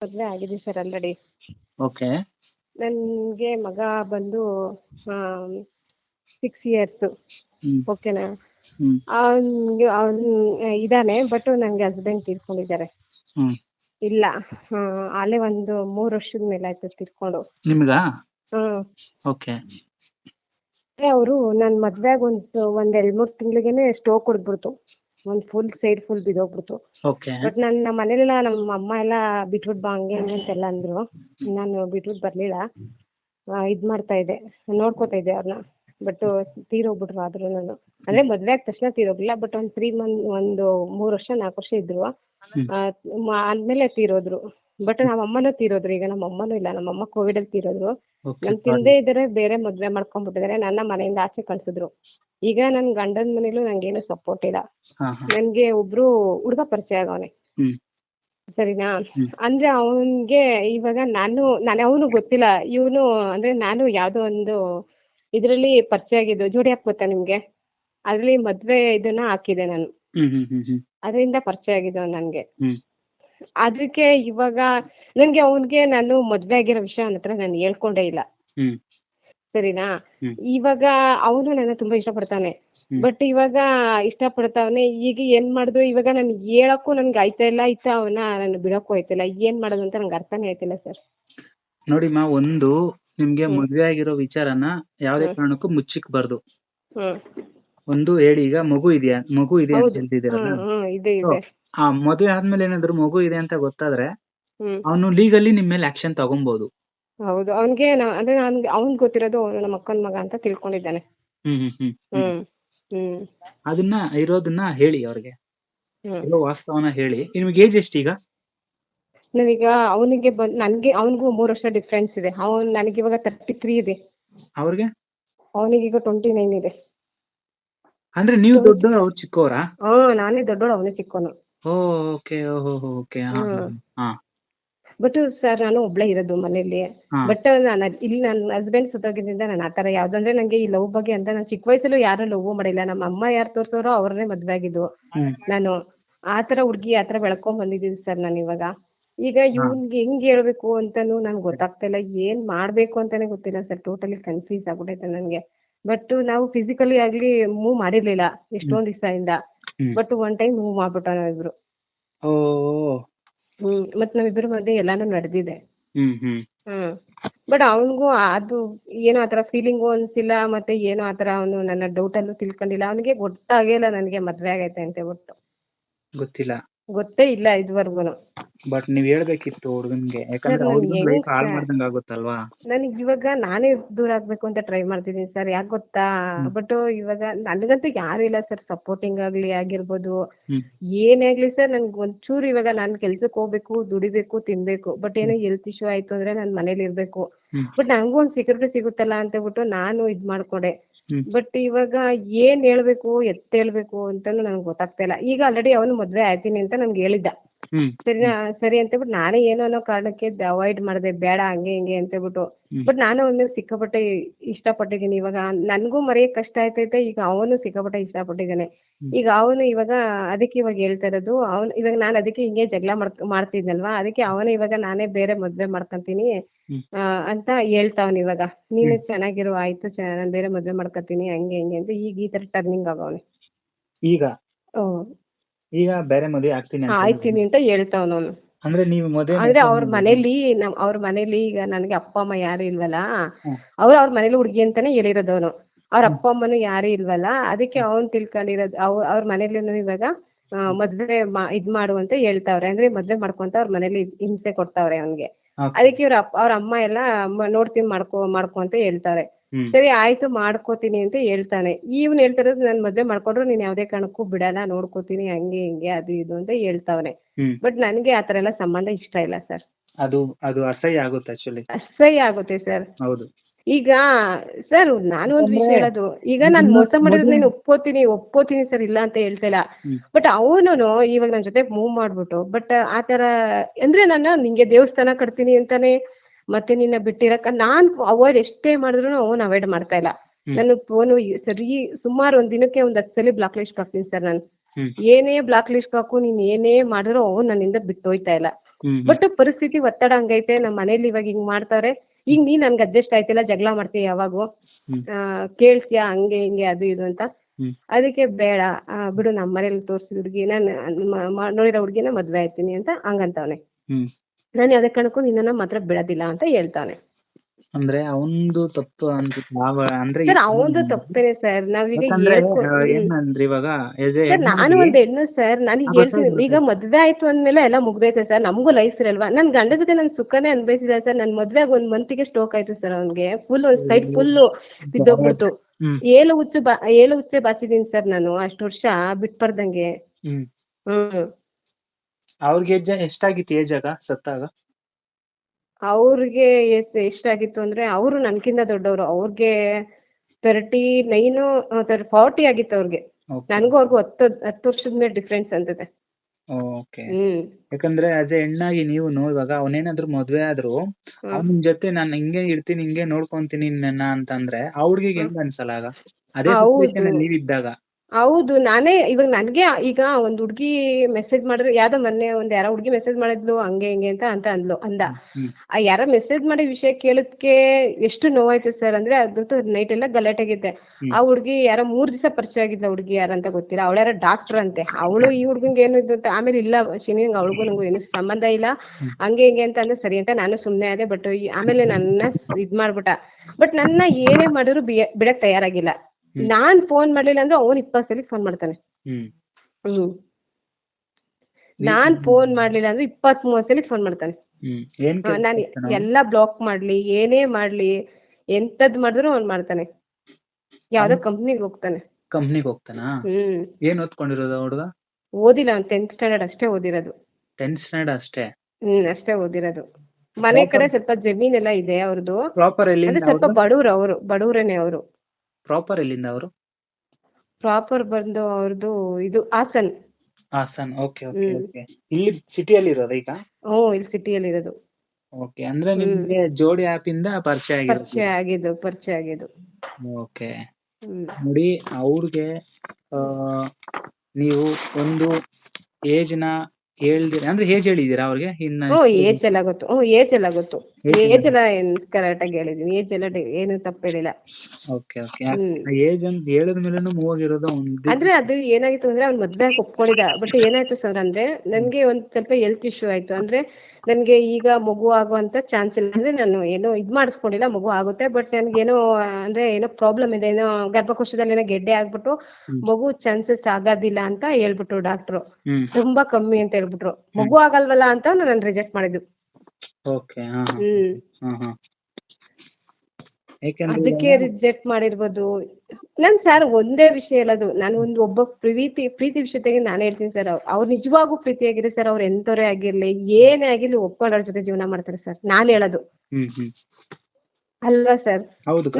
ಮದ್ವೆ ಆಗಿದೆ sir already okay ನನ್ಗೆ ಮಗ ಬಂದು ಸಿಕ್ಸ್ ಇಯರ್ಸ್ ಓಕೆನಾ ಅವನ್ ಅವನ್ ಇದಾನೆ ಬಟ್ ನಂಗೆ ಹಸ್ಬೆಂಡ್ ತೀರ್ಕೊಂಡಿದ್ದಾರೆ. ಇಲ್ಲ. ಆ, ಅಲ್ಲೇ ಒಂದು ಮೂರ್ ವರ್ಷದ ಮೇಲೆ ಆಯ್ತು ತೀರ್ಕೊಂಡು. ನಿಮ್ಗ? ಓಕೆ ಅವರು ನನ್ ಮದ್ವೆಗ್ ಒಂದ್ ಒಂದ್ ಎರಡ್ ಮೂರ್ ತಿಂಗ್ಳಿಗೆನೆ ಸ್ಟೋಕ್ ಹೊಡ್ದ್ಬಿಡ್ತು ಒಂದ್ ಫುಲ್ ಸೈಡ್ ಫುಲ್ ಬಿದ್ದೋಗ್ಬಿಡ್ತು ಓಕೆ ಬಟ್ ನಾನು ನಮ್ಮ ಮನೇಲೆಲ್ಲ ನಮ್ಮ ಅಮ್ಮ ಎಲ್ಲ ಬಿಟ್ಬಿಟ್ ಬಾ ಹಂಗೆ ಹಿಂಗೆ ಅಂತೆಲ್ಲ ಅಂದ್ರು. ನಾನು ಬಿಟ್ಬಿಟ್ ಬರ್ಲಿಲ್ಲ. ಆ, ಇದ್ ಮಾಡ್ತಾ ಇದ್ದೆ. ನೋಡ್ಕೊತಾ ಇದ್ದೆ ಅವ್ರನ್ನ ಬಟ್ ತೀರೋಗ್ಬಿಟ್ರು ಆದ್ರೂ ನಾನು. ಅಂದ್ರೆ ಮದ್ವೆ ಆದ ತಕ್ಷಣ ತೀರೋಗ್ಲಿಲ್ಲ. ಬಟ್ ಒಂದ್ ತ್ರೀ ಮಂತ್ ಒಂದು ಮೂರ್ ವರ್ಷ ನಾಲ್ಕ್ ವರ್ಷ ಇದ್ರು. ಆ, ಮ- ಆದ್ಮೇಲೆ ತೀರೋದ್ರು. ಬಟ್ ನಮ್ಮ ಅಮ್ಮನೂ ತೀರೋದ್ರು ಈಗ ನಮ್ಮ ಅಮ್ಮನೂ ಇಲ್ಲ ನಮ್ಮ ಅಮ್ಮ ಕೋವಿಡ್ ಅಲ್ಲಿ ತೀರೋದ್ರು. ನನ್ ತಿಂದೇ ಇದ್ರೆ ಬೇರೆ ಮದ್ವೆ ಮಾಡ್ಕೊಂಡ್ಬಿಟ್ಟಿದ್ದಾರೆ ನನ್ನ ಮನೆಯಿಂದ ಆಚೆ ಕಳ್ಸಿದ್ರು. ಈಗ ನನ್ ಗಂಡನ ಮನೇಲೂ ನಂಗೇನು ಸಪೋರ್ಟ್ ಇಲ್ಲ. ನನ್ಗೆ ಒಬ್ರು ಹುಡ್ಗ ಪರಿಚಯ ಆಗವನೆ. ಸರಿನಾ? ಅಂದ್ರೆ ಅವನ್ಗೆ ಇವಾಗ ನಾನು ನಾನು ಅವನು ಗೊತ್ತಿಲ್ಲ ಇವನು ಅಂದ್ರೆ ನಾನು ಯಾವ್ದೋ ಒಂದು ಇದ್ರಲ್ಲಿ ಪರಿಚಯ ಆಗಿದ್ದು ಜೋಡಿ ಗೊತ್ತಾ ನಿಮ್ಗೆ? ಅದ್ರಲ್ಲಿ ಮದ್ವೆ ಇದನ್ನ ಹಾಕಿದೆ ನಾನು. ಅದರಿಂದ ಪರಿಚಯ ಆಗಿದ್ದು ನನ್ಗೆ. ಅದಕ್ಕೆ ಇವಾಗ ನನ್ಗೆ ಅವನ್ಗೆ ನಾನು ಮದ್ವೆ ಆಗಿರೋ ವಿಷಯ ಅವನ ಹತ್ರ ನಾನು ಹೇಳ್ಕೊಂಡೇ ಇಲ್ಲ. ಸರಿನಾ? ಇವಾಗ ಅವನು ನನ್ನ ತುಂಬಾ ಇಷ್ಟಪಡ್ತಾನೆ. ಬಟ್ ಇವಾಗ ಇಷ್ಟ ಪಡ್ತಾವನೆ ಈಗ ಏನ್ ಮಾಡಿದ್ರು ಇವಾಗ ನನ್ ಹೇಳಕ್ಕೂ ನನ್ಗೆ ಆಯ್ತಾ ಇಲ್ಲ ಆಯ್ತಾ ಅವನ ನನ್ ಬಿಡಕ್ಕೂ ಆಯ್ತಿಲ್ಲ ಏನ್ ಮಾಡೋದು ಅಂತ ನಂಗೆ ಅರ್ಥನೇ ಆಯ್ತಿಲ್ಲ ಸರ್. ನೋಡಿಮ್ಮ ಒಂದು ನಿಮ್ಗೆ. ಮದ್ವೆ ಆಗಿರೋ ವಿಚಾರನ ಯಾವ್ದೇ. ಕಾರಣಕ್ಕೂ ಮುಚ್ಚಿಕ್ಬಾರ್ದು. ಹ್ಮ್. ಒಂದು ಹೇಳಿ ಈಗ ಮಗು ಇದೆಯಾ? ಮಗು ಇದೆ ಅಂತ ಹೇಳ್ತಿದ್ದೀರಲ್ಲ? ಇದೆ. ಆ ಮದುವೆ ಆದ್ಮೇಲೆ ಏನಾದ್ರು ಮಗು ಇದೆ ಅಂತ ಗೊತ್ತಾದ್ರೆ ಹ್ಮ್. ಅವನು ಲೀಗಲಿ ನಿಮ್ ಮೇಲೆ ಆಕ್ಷನ್ ತಗೊಂಬೋದು. ಹೌದು ಅವನ್ಗೆ ಅಂದ್ರೆ ನನ್ಗೆ ಅವ್ನ್ ಗೊತ್ತಿರೋದು ಅವ್ನು ನಮ್ಮ ಅಕ್ಕನ ಮಗ ಅಂತ ತಿಳ್ಕೊಂಡಿದ್ದಾನೆ. ಹ್ಮ್ ಹ್ಮ್ ಹ್ಮ್ ಹ್ಮ್. ಹ್ಮ್ ಹ್ಮ್. ಅದನ್ನ ಇರೋದನ್ನ ಹೇಳಿ ಅವ್ರಿಗೆ. ಹ್ಮ್. ಇರೋ ವಾಸ್ತವನ ಹೇಳಿ. ನಿಮ್ಗೆ ಏಜ್ ಎಷ್ಟು ಈಗ? ನನೀಗ ಅವನಿಗೆ ಬಂದ್ ನನ್ಗೆ ಅವನಿಗೂ ಮೂರ್ ವರ್ಷ ಡಿಫ್ರೆನ್ಸ್ ಇದೆ. ಅವನ್ ನನಗೆ ಇವಾಗ ತರ್ಟಿ ತ್ರೀ ಇದೆ. ಅವ್ರಿಗೆ? ಅವನಿಗೆ ಈಗ ಟ್ವೆಂಟಿ ನೈನ್ ಇದೆ. ಅಂದ್ರೆ ನೀವು ದೊಡ್ಡ ಅವ್ರು ಚಿಕ್ಕವರಾ ಹಾ ನಾನೇ ದೊಡ್ಡೋಳು ಅವನೇ ಚಿಕ್ಕವನು ಓ ಓಕೆ ಓಹೋ ಓಕೆ ಹಾ ಹಾ. ಬಟ್ ಸರ್ ನಾನು ಒಬ್ಳೆ ಇರೋದು ಮನೇಲಿ ಬಟ್ ನಾನು ಇಲ್ಲಿ ನನ್ನ ಹಸ್ಬೆಂಡ್ ಸುತ್ತೋಗಿದ್ರಿಂದ ನಾನು ಆತರ ಯಾವ್ದಂದ್ರೆ ನಂಗೆ ಈ ಲವ್ ಬಗ್ಗೆ ಅಂತ ನಾನು ಚಿಕ್ಕ ವಯಸ್ಸಲ್ಲೂ ಯಾರು ಲವ್ ಮಾಡಿಲ್ಲ. ನಮ್ಮ ಅಮ್ಮ ಯಾರು ತೋರ್ಸೋರೋ ಅವ್ರನ್ನೇ ಮದ್ವೆ ಆಗಿದ್ದು. ನಾನು ಆತರ ಹುಡ್ಗಿ ಆತರ ಬೆಳ್ಕೊಂಡ್ ಬಂದಿದ್ದೀನಿ ಸರ್ ನಾನು ಇವಾಗ. ಈಗ ಇವ್ನ್ಗೆ ಹೆಂಗ್ ಹೇಳ್ಬೇಕು ಅಂತಾನು ನನ್ಗೆ ಗೊತ್ತಾಗ್ತಾ ಇಲ್ಲ. ಏನ್ ಮಾಡ್ಬೇಕು ಅಂತಾನೆ ಗೊತ್ತಿಲ್ಲ ಸರ್ ಟೋಟಲಿ ಕನ್ಫ್ಯೂಸ್ ಆಗ್ಬಿಟ್ಟೈತೆ ನನ್ಗೆ ಬಟ್ ನಾವು ಫಿಸಿಕಲಿ ಆಗ್ಲಿ ಮೂವ್ ಮಾಡಿರ್ಲಿಲ್ಲ ಎಷ್ಟೊಂದ್ ದಿವಸದಿಂದ. Hmm. But one time move ಮಾಡ್ಬಿಟ್ಟ ನಾವಿಬ್ರು. ಇಬ್ರು ಹ್ಮ್ ಮತ್ ನಾವಿಬ್ರ ಮಧ್ಯೆ ಎಲ್ಲಾನು ನಡೆದಿದೆ. ಹ್ಮ್ ಬಟ್ ಅವನಿಗೂ ಅದು ಏನೋ ಆತರ ಫೀಲಿಂಗು ಅನ್ಸಿಲ್ಲ ಮತ್ತೆ ಏನೋ ಆತರ ಅವನು ನನ್ನ ಡೌಟ್ ಅನ್ನು ತಿಳ್ಕೊಂಡಿಲ್ಲ. ಅವನಿಗೆ ಗೊತ್ತಾಗೇ ಇಲ್ಲ ನನಗೆ ಮದ್ವೆ ಆಗೈತೆ ಅಂತ ಹೇಳ್ಬಿಟ್ಟು ಗೊತ್ತಿಲ್ಲ. ಗೊತ್ತೇ ಇಲ್ಲ ಇದುವರೆಗೂನು ಬಟ್ ನೀವ್ ಹೇಳ್ಬೇಕಿತ್ತು ಹುಡುಗನ್ಗೆ ಯಾಕಂದ್ರೆ ನನ್ಗೆ ಅವ್ರಿಗೂ ಹೆಂಗ್ ಲೈಫ್ ಹಾಳ್ sir? ಆಗುತ್ತಲ್ವಾ ನನಗ್ ಇವಾಗ ನಾನೇ ದೂರ ಆಗ್ಬೇಕು ಅಂತ ಟ್ರೈ ಮಾಡ್ತಿದೀನಿ ಸರ್ ಯಾಕ್ ಗೊತ್ತಾ. ಬಟ್ ಇವಾಗ ನನ್ಗಂತೂ ಯಾರು ಇಲ್ಲ ಸರ್ ಸಪೋರ್ಟಿಂಗ್ ಆಗ್ಲಿ ಆಗಿರ್ಬೋದು. ಏನೇ ಆಗ್ಲಿ ಸರ್ ನನ್ಗೆ ಒಂಚೂರು ಇವಾಗ ನಾನ್ ಕೆಲ್ಸಕ್ ಹೋಗ್ಬೇಕು ದುಡಿಬೇಕು ತಿನ್ಬೇಕು ಬಟ್ ಏನೋ ಹೆಲ್ತ್ ಇಶ್ಯೂ ಆಯ್ತು ಅಂದ್ರೆ ನಾನ್ ಮನೇಲಿ ಇರ್ಬೇಕು. ಬಟ್ ನನ್ಗೂ ಒಂದ್ ಸೆಕ್ಯೂರಿಟಿ ಸಿಗುತ್ತಲ್ಲ ಅಂತ ಹೇಳ್ಬಿಟ್ಟು ನಾನು ಇದ್ ಮಾಡ್ಕೊಂಡೆ. ಬಟ್ ಇವಾಗ ಏನ್ ಹೇಳ್ಬೇಕು, ಎತ್ತ ಹೇಳ್ಬೇಕು ಅಂತಾನು ನನ್ಗೆ ಗೊತ್ತಾಗ್ತಾ ಇಲ್ಲ. ಈಗ ಆಲ್ರೆಡಿ ಅವನು ಮದ್ವೆ ಆಯ್ತೀನಿ ಅಂತ ನನ್ಗೆ ಹೇಳಿದ್ದ. ಸರಿನಾ ಸರಿ ಅಂತ ಬಿಟ್ಟು ನಾನೇ ಏನೋ ಅನ್ನೋ ಕಾರಣಕ್ಕೆ ಅವಾಯ್ಡ್ ಮಾಡ್ದೆ ಬೇಡ ಹಂಗೆ ಹಿಂಗೆ ಅಂತ ಹೇಳ್ಬಿಟ್ಟು. ಹ್ಮ್. ಬಟ್ ನಾನು ಅವನ್ನ ಸಿಕ್ಕಾಪಟ್ಟೆ ಇಷ್ಟಪಟ್ಟಿದ್ದೀನಿ. ಇವಾಗ ನನ್ಗೂ ಮರೆಯಕ್ ಕಷ್ಟ ಆಯ್ತೈತೆ ಈಗ ಅವನು ಸಿಕ್ಕಾಪಟ್ಟೆ ಇಷ್ಟಪಟ್ಟಿದ್ದಾನೆ. ಈಗ ಅವನು ಇವಾಗ ಅದಕ್ಕೆ ಇವಾಗ ಹೇಳ್ತಾ ಇರೋದು ಅವನು ಇವಾಗ ನಾನು ಅದಕ್ಕೆ ಹಿಂಗೆ ಜಗಳ ಮಾಡ್ ಮಾಡ್ತಿದ್ನಲ್ವಾ? ಅದಕ್ಕೆ ಅವನು ಇವಾಗ ನಾನೇ ಬೇರೆ ಮದ್ವೆ ಮಾಡ್ಕೊಂತೀನಿ ಅಂತ ಹೇಳ್ತಾವ್ನ ಇವಾಗ. ನೀನು ಚೆನ್ನಾಗಿರು ಆಯ್ತು ನಾನ್ ಬೇರೆ ಮದ್ವೆ ಮಾಡ್ಕೊತೀನಿ ಹಂಗೆ ಹಿಂಗೆ ಅಂತ ಈಗ ಈ ತರ ಟರ್ನಿಂಗ್ ಆಗವನೆ. ಈಗ? ಈಗ ಬೇರೆ ಮದುವೆ ಆಗ್ತೀನಿ ಅಂತ ಆಯ್ತೀನಿ ಅಂತ ಹೇಳ್ತಾವ್ ಅವನು ಅಂದ್ರೆ ನೀವು ಮದುವೆ ಅಂದ್ರೆ ಅವ್ರ ಮನೇಲಿ ನಮ್ ಅವ್ರ ಮನೇಲಿ ಈಗ ನನಗೆ ಅಪ್ಪ ಅಮ್ಮ ಯಾರು ಇಲ್ವಲ್ಲ ಅವ್ರ ಅವ್ರು ಮನೇಲಿ ಹುಡ್ಗಿ ಅಂತಾನೆ ಹೇಳಿರೋದವನು ಅವ್ರ ಅಪ್ಪ ಅಮ್ಮನು ಯಾರು ಇಲ್ವಲ್ಲ ಅದಕ್ಕೆ ಅವ್ನ್ ತಿಳ್ಕೊಂಡಿರೋದು ಅವ್ ಅವ್ರ ಮನೇಲಿ ಇವಾಗ ಆ, ಮದ್ವೆ ಮಾ- ಇದ್ ಮಾಡು ಅಂತ ಹೇಳ್ತಾವ್ರೆ. ಅಂದ್ರೆ ಮದ್ವೆ ಮಾಡ್ಕೊಂತ ಅವ್ರ ಮನೇಲಿ ಹಿಂಸೆ ಕೊಡ್ತಾವ್ರೆ ಅವ್ನ್ಗೆ. Okay. ಅದಕ್ಕೆ ಇವ್ರ ಅಪ್ಪ ಅವ್ರ ಅಮ್ಮ ಎಲ್ಲ ನೋಡ್ತೀನಿ ಮಾಡ್ಕೊ ಮಾಡ್ಕೊ ಅಂತ ಹೇಳ್ತಾವ್ರೆ. ಹ್ಮ್. ಸರಿ ಆಯ್ತು ಮಾಡ್ಕೋತೀನಿ ಅಂತ ಹೇಳ್ತಾನೆ. ಇವ್ನ್ ಹೇಳ್ತಿರೋದು ನನ್ ಮದ್ವೆ ಮಾಡ್ಕೊಂಡ್ರು ನೀನ್ ಯಾವ್ದೇ ಕಾರಣಕ್ಕೂ ಬಿಡಲ್ಲ ನೋಡ್ಕೋತೀನಿ ಹಂಗೆ ಹಿಂಗೆ ಅದು ಇದು ಅಂತ ಹೇಳ್ತಾವ್ನೆ. ಬಟ್ ನನ್ಗೆ ಆತರ ಎಲ್ಲ ಸಂಬಂಧ ಇಷ್ಟ ಇಲ್ಲ ಸರ್. ಅದು ಅದು ಅಸಹ್ಯ ಆಗುತ್ತೆ ಆಕ್ಚುಲಿ ಅಸಹ್ಯ ಆಗುತ್ತೆ ಸರ್. ಹೌದು. ಈಗ ಸರ್ ನಾನು ಒಂದ್ ವಿಷಯ ಹೇಳೋದು. ಈಗ ನಾನ್ ಮೋಸ ಮಾಡಿದ್ರೆ ನೀನ್ ಒಪ್ಕೋತೀನಿ ಒಪ್ಕೋತೀನಿ ಸರ್ ಇಲ್ಲ ಅಂತ ಹೇಳ್ತಾ ಇಲ್ಲ. ಬಟ್ ಅವನು ಇವಾಗ ನನ್ ಜೊತೆ ಮೂವ್ ಮಾಡ್ಬಿಟ್ಟು ಬಟ್ ಆತರ ಅಂದ್ರೆ ನಾನು ನಿಂಗೆ ದೇವಸ್ಥಾನ ಕಟ್ತೀನಿ ಅಂತಾನೆ ಮತ್ತೆ ನಿನ್ನ ಬಿಟ್ಟಿರಕ ನಾನ್ ಅವಾಯ್ಡ್ ಎಷ್ಟೇ ಮಾಡಿದ್ರು ಅವನ್ ಅವಾಯ್ಡ್ ಮಾಡ್ತಾ ಇಲ್ಲ. ನನ್ ಫೋನು ಸರಿ ಸುಮಾರು ಒಂದ್ ದಿನಕ್ಕೆ ಒಂದ್ ಹತ್ ಸಲ ಬ್ಲಾಕ್ ಲಿಸ್ಟ್ ಹಾಕ್ತೀನಿ ಸರ್ ನಾನು. ಏನೇ ಬ್ಲಾಕ್ ಲಿಸ್ಟ್ ಹಾಕು ನೀನ್ ಏನೇ ಮಾಡಿದ್ರು ಅವನ್ ನನ್ನಿಂದ ಬಿಟ್ಟು ಹೋಯ್ತಾ ಇಲ್ಲ. but ಬಟ್ ಪರಿಸ್ಥಿತಿ ಒತ್ತಡ ಹಂಗೈತೆ ನಮ್ ಮನೇಲಿ ಇವಾಗ ಹಿಂಗ್ ಮಾಡ್ತಾವ್ರೆ ಈಗ ನೀನ್ ನನ್ಗೆ ಅಡ್ಜಸ್ಟ್ ಆಯ್ತಿಲ್ಲ ಜಗಳ ಮಾಡ್ತೀಯ ಯಾವಾಗೂ. ಕೇಳ್ತೀಯ ಹಂಗೆ ಹಿಂಗೆ ಅದು ಇದು ಅಂತ. ಅದಕ್ಕೆ ಬೇಡ. ಬಿಡು ನಮ್ಮ ಮನೇಲಿ ತೋರಿಸಿದ ಹುಡ್ಗಿನ ನೋಡಿರೋ ಹುಡ್ಗಿನ ಮದ್ವೆ ಆಯ್ತೀನಿ ಅಂತ ಹಂಗಂತವ್ನೆ. ನಾನು ಯಾವ್ದೇ ಕಾರಣಕ್ಕೂ ನಿನ್ನ ಮಾತ್ರ ಬಿಡೋದಿಲ್ಲ ಅಂತ ಹೇಳ್ತಾನೆ. ಅಂದ್ರೆ ಅವಂದು ತಪ್ಪು ಅಂತ ನಾವ ಅಂದ್ರೆ ಸರ್ ಅವಂದು ತಪ್ಪೇನೆ ಸರ್. ನಾವೀಗ ಏನಂದ್ರೆ ಇವಾಗ? ನಾನು ಒಂದ್ ಹೆಣ್ಣು ಸರ್. ನಾನು ಈಗ ಹೇಳ್ತೀನಿ ಈಗ ಮದ್ವೆ ಆಯ್ತು ಅಂದ್ಮೇಲೆ ಎಲ್ಲ ಮುಗ್ದೈತೆ ಸರ್. ನಮಗೂ ಲೈಫ್ ಇರಲ್ವಾ? ನನ್ ಗಂಡ ಜೊತೆ ನನ್ ಸುಖನೇ ಅನ್ಭವಿಸಿದ ಸರ್. ನನ್ ಮದ್ವೆ ಆಗಿ ಒಂದ್ ಮಂತಿಗೆ ಸ್ಟೋಕ್ ಆಯ್ತು ಸರ್ ಅವ್ನ್ಗೆ. ಫುಲ್ ಒಂದ್ ಸೈಡ್ ಫುಲ್ ಬಿದ್ದೋಗ್ಬಿಡ್ತು. ಏಳು ಹುಚ್ಚು ಬಾ ಏಳು ಹುಚ್ಚೆ ಬಾಚಿದೀನಿ ಸರ್ ನಾನು ಅಷ್ಟು ವರ್ಷ ಬಿಟ್ಬಾರ್ದಂಗೆ. ಹ್ಮ್. ಅವ್ರಿಗೆ ಏಜ್ ಎಷ್ಟಾಗಿತ್ತು ಏಜ್ ಆಗ ಸತ್ತಾಗ? ಅವ್ರಿಗೆ ಎಷ್ಟ್ ಎಷ್ಟಾಗಿತ್ತು ಅಂದ್ರೆ ಅವ್ರು ನನ್ಕಿಂತ ದೊಡ್ಡವ್ರು. ಅವ್ರಿಗೆ ತರ್ಟಿ ನೈನು ಫಾರ್ಟಿ ಆಗಿತ್ತು ಅವ್ರಿಗೆ. ನನ್ಗೂ ಅವ್ರಿಗೂ ಹತ್ತು ಹತ್ತು ವರ್ಷದ ಮೇಲೆ ಡಿಫ್ರೆನ್ಸ್ ಅಂತದೆ. ಓಕೆ ಹ್ಮ್. ಯಾಕಂದ್ರೆ ಆಸ್ ಎ ಹೆಣ್ಣಾಗಿ ನೀವು ಇವಾಗ ಅವನೇನಾದ್ರೂ ಮದ್ವೆ ಆದ್ರು ಹ್ಮ್. ಅವನ ಜೊತೆ ನಾನು ಹಿಂಗೆ ಇರ್ತೀನಿ ಹಿಂಗೆ ನೋಡ್ಕೊಂತೀನಿ ನಿನ್ನ ಅಂತಂದ್ರೆ ಆ ಹುಡ್ಗಿಗೆ ಹೆಂಗ್ ಅನ್ಸಲ್ಲ ಆಗ? ಅದೇ ಹೌದು. situation ಅಲ್ಲಿ ನೀವಿದ್ದಾಗ. ಹೌದು ನಾನೇ ಇವಾಗ ನನ್ಗೆ ಈಗ ಒಂದ್ ಹುಡ್ಗಿ ಮೆಸೇಜ್ ಮಾಡಿದ್ರೆ ಯಾವ್ದೋ ಮೊನ್ನೆ ಒಂದ್ ಯಾರೋ ಹುಡ್ಗಿ ಮೆಸೇಜ್ ಮಾಡಿದ್ಲು ಹಂಗೆ ಹಿಂಗೆ ಅಂತ ಅಂತ ಅಂದ್ಲು ಅಂದ. ಆ ಯಾರೋ ಮೆಸೇಜ್ ಮಾಡಿ ವಿಷಯ ಕೇಳಿದ್ಕೆ ಎಷ್ಟು ನೋವಾಯ್ತು ಸರ್ ಅಂದ್ರೆ ಅದ್ರದ್ದು ನೈಟ್ ಎಲ್ಲ ಗಲಾಟೆ ಆಗಿದ್ದೆ ಆ ಹುಡ್ಗಿ ಯಾರೋ ಮೂರ್ ದಿವಸ ಪರಿಚಯ ಆಗಿದ್ಲ ಹುಡ್ಗಿ ಯಾರಂತ ಗೊತ್ತಿಲ್ಲ ಅವಳ ಯಾರ ಡಾಕ್ಟರ್ ಅಂತೆ. ಅವಳು ಈ ಹುಡ್ಗಂಗೆ ಏನು ಇದು ಅಂತ ಆಮೇಲೆ ಇಲ್ಲ ಶನಿ ಅವಳಿಗೂ ನಂಗೂ ಏನು ಸಂಬಂಧ ಇಲ್ಲ. ಹಂಗೆ ಹಿಂಗೆ ಅಂತ ಅಂದ್ರೆ ಸರಿ ಅಂತ ನಾನು ಸುಮ್ನೆ ಆದೆ ಬಟ್ ಆಮೇಲೆ ನನ್ನ ಇದ್ ಮಾಡ್ಬಿಟ್ಟ. ಬಟ್ ನನ್ನ ಏನೇ ಮಾಡಿದ್ರು ಬಿಡಕ್ ತಯಾರಾಗಿಲ್ಲ. ನಾನ್ ಫೋನ್ ಮಾಡ್ಲಿಲ್ಲ ಅಂದ್ರೆ ಅವನ್ ಇಪ್ಪತ್ ಸಲ ಫೋನ್ ಮಾಡ್ತಾನೆ. ಹ್ಮ್. ನಾನ್ ಫೋನ್ ಮಾಡ್ಲಿಲ್ಲ ಅಂದ್ರೆ ಇಪ್ಪತ್ ಮೂವತ್ ಸಲ ಫೋನ್ ಮಾಡ್ತಾನೆ ನಾನ್ ಎಲ್ಲಾ ಬ್ಲಾಕ್ ಮಾಡ್ಲಿ ಏನೇ ಮಾಡ್ಲಿ ಎಂತದ್ ಮಾಡಿದ್ರು ಅವ್ನ್ ಮಾಡ್ತಾನೆ. ಯಾವ್ದೋ ಕಂಪ್ನಿಗ್ ಹೋಗ್ತಾನೆ. ಕಂಪ್ನಿಗ್ ಹೋಗ್ತಾನ? ಹ್ಮ್. ಏನ್ ಓದ್ಕೊಂಡಿರೋದು ಹುಡುಗ? ಓದಿಲ್ಲ ಅವ್ನ್ ಟೆಂತ್ ಸ್ಟ್ಯಾಂಡರ್ಡ್ ಅಷ್ಟೇ ಓದಿರೋದು. ಟೆಂತ್ ಸ್ಟ್ಯಾಂಡರ್ಡ್ ಅಷ್ಟೇ? ಹ್ಮ್ ಅಷ್ಟೇ ಓದಿರೋದು. ಮನೆ ಕಡೆ ಸ್ವಲ್ಪ ಜಮೀನ್ ಎಲ್ಲ ಇದೆ ಅವ್ರದ್ದು ಸ್ವಲ್ಪ ಬಡವ್ರು ಅವರು ಬಡವ್ರೇನೆ ಅವರು. ಪ್ರಾಪರ್ ಎಲ್ಲಿಂದ ಅವರು? ಪ್ರಾಪರ್ ಬಂದು ಅವ್ರದ್ದು ಇದು Hassan. Hassan. Okay okay. Okay ಇಲ್ಲಿ ಸಿಟಿಯಲ್ಲಿ ಇರೋದು ಈಗ? ಹ್ಮ್ ಇಲ್ಲಿ ಸಿಟಿಯಲ್ಲಿ ಇರೋದು ಓಕೆ ಅಂದ್ರೆ ನಿಮ್ಗೆ ಜೋಡಿ ಆಪ್ ಇಂದ ಪರಿಚಯ ಆಗಿರೋದು. ಪರಿಚಯ ಆಗಿದ್ದು ಪರಿಚಯ ಆಗಿದ್ದು. ಓಕೆ ನೋಡಿ ಅವ್ರಿಗೆ ಆ ನೀವು ಒಂದು ಏಜ್ನ ಹೇಳ್ದಿರ ಅಂದ್ರೆ ಏಜ್ ಹೇಳಿದೀರಾ ಅವ್ರಿಗೆ? ಇನ್ನ ಓ ಏಜ್ ಎಲ್ಲ ಗೊತ್ತು. ಓ ಏಜ್ ಎಲ್ಲ ಗೊತ್ತು. ಏಜ್ ಎಲ್ಲ ಏನ್ ಕರೆಕ್ಟ್ ಆಗಿ ಹೇಳಿದೀನಿ. ಏಜ್ ಎಲ್ಲ ಏನು ತಪ್ಪು ಹೇಳಿಲ್ಲ. ಓಕೆ ಓಕೆ ಏಜ್ ಅಂತ ಹೇಳಿದ ಮೇಲೆ ಮೂವ್ ಆಗಿರೋದು ಒಂದು ಅಂದ್ರೆ ಅದು ಏನಾಗಿತ್ತು ಅಂದ್ರೆ ಅವ್ನ್ ಮದ್ವೆ ಒಪ್ಕೊಂಡಿದ್ದ. ಬಟ್ ಏನಾಯ್ತು ಸರ್ ಅಂದ್ರೆ ನನ್ಗೆ ಒಂದ್ ಸ್ವಲ್ಪ ಹೆಲ್ತ್ ಇಶ್ಯೂ ಆಯ್ತು. ಅಂದ್ರೆ ನನ್ಗೆ ಈಗ ಮಗು ಆಗುವಂತ ಚಾನ್ಸ್ ಇಲ್ಲ. ಅಂದ್ರೆ ನಾನು ಏನೋ ಇದ್ ಮಾಡಿಸ್ಕೊಂಡಿಲ್ಲ ಮಗು ಆಗುತ್ತೆ. ಬಟ್ ನನ್ಗೇನೋ ಅಂದ್ರೆ ಏನೋ ಪ್ರಾಬ್ಲಮ್ ಇದೆ. ಏನೋ ಗರ್ಭಕೋಶದಲ್ಲಿ ಏನೋ ಗೆಡ್ಡೆ ಆಗ್ಬಿಟ್ಟು ಮಗು ಚಾನ್ಸಸ್ ಆಗೋದಿಲ್ಲ ಅಂತ ಹೇಳ್ಬಿಟ್ರು ಡಾಕ್ಟ್ರು ತುಂಬಾ ಕಮ್ಮಿ ಅಂತ ಹೇಳ್ಬಿಟ್ರು. ಮಗು ಆಗಲ್ವಲ್ಲ ಅಂತ ನಾನು ರಿಜೆಕ್ಟ್ ಮಾಡಿದ್ದು. Okay hmm. ಅದಕ್ಕೆ ರಿಜೆಕ್ಟ್ ಮಾಡಿರ್ಬೋದು. ನನ್ ಸರ್ ಒಂದೇ ವಿಷಯ ಹೇಳೋದು. ನಾನು ಒಂದು ಒಬ್ಬ ಪ್ರೀತಿ ಪ್ರೀತಿ ವಿಷಯತೆಗೆ ನಾನು ಹೇಳ್ತೀನಿ ಸರ್ ಅವ್ರು ನಿಜವಾಗೂ ಪ್ರೀತಿಯಾಗಿರಿ ಸರ್ ಅವ್ರು ಎಂತವರೇ ಆಗಿರ್ಲಿ ಏನೇ ಆಗಿರ್ಲಿ ಒಪ್ಕೊಂಡು ಅವ್ರ ಜೊತೆ ಜೀವನ ಮಾಡ್ತಾರೆ ಸರ್ ನಾನ್ ಹೇಳೋದು. ಅಲ್ವಾ ಸರ್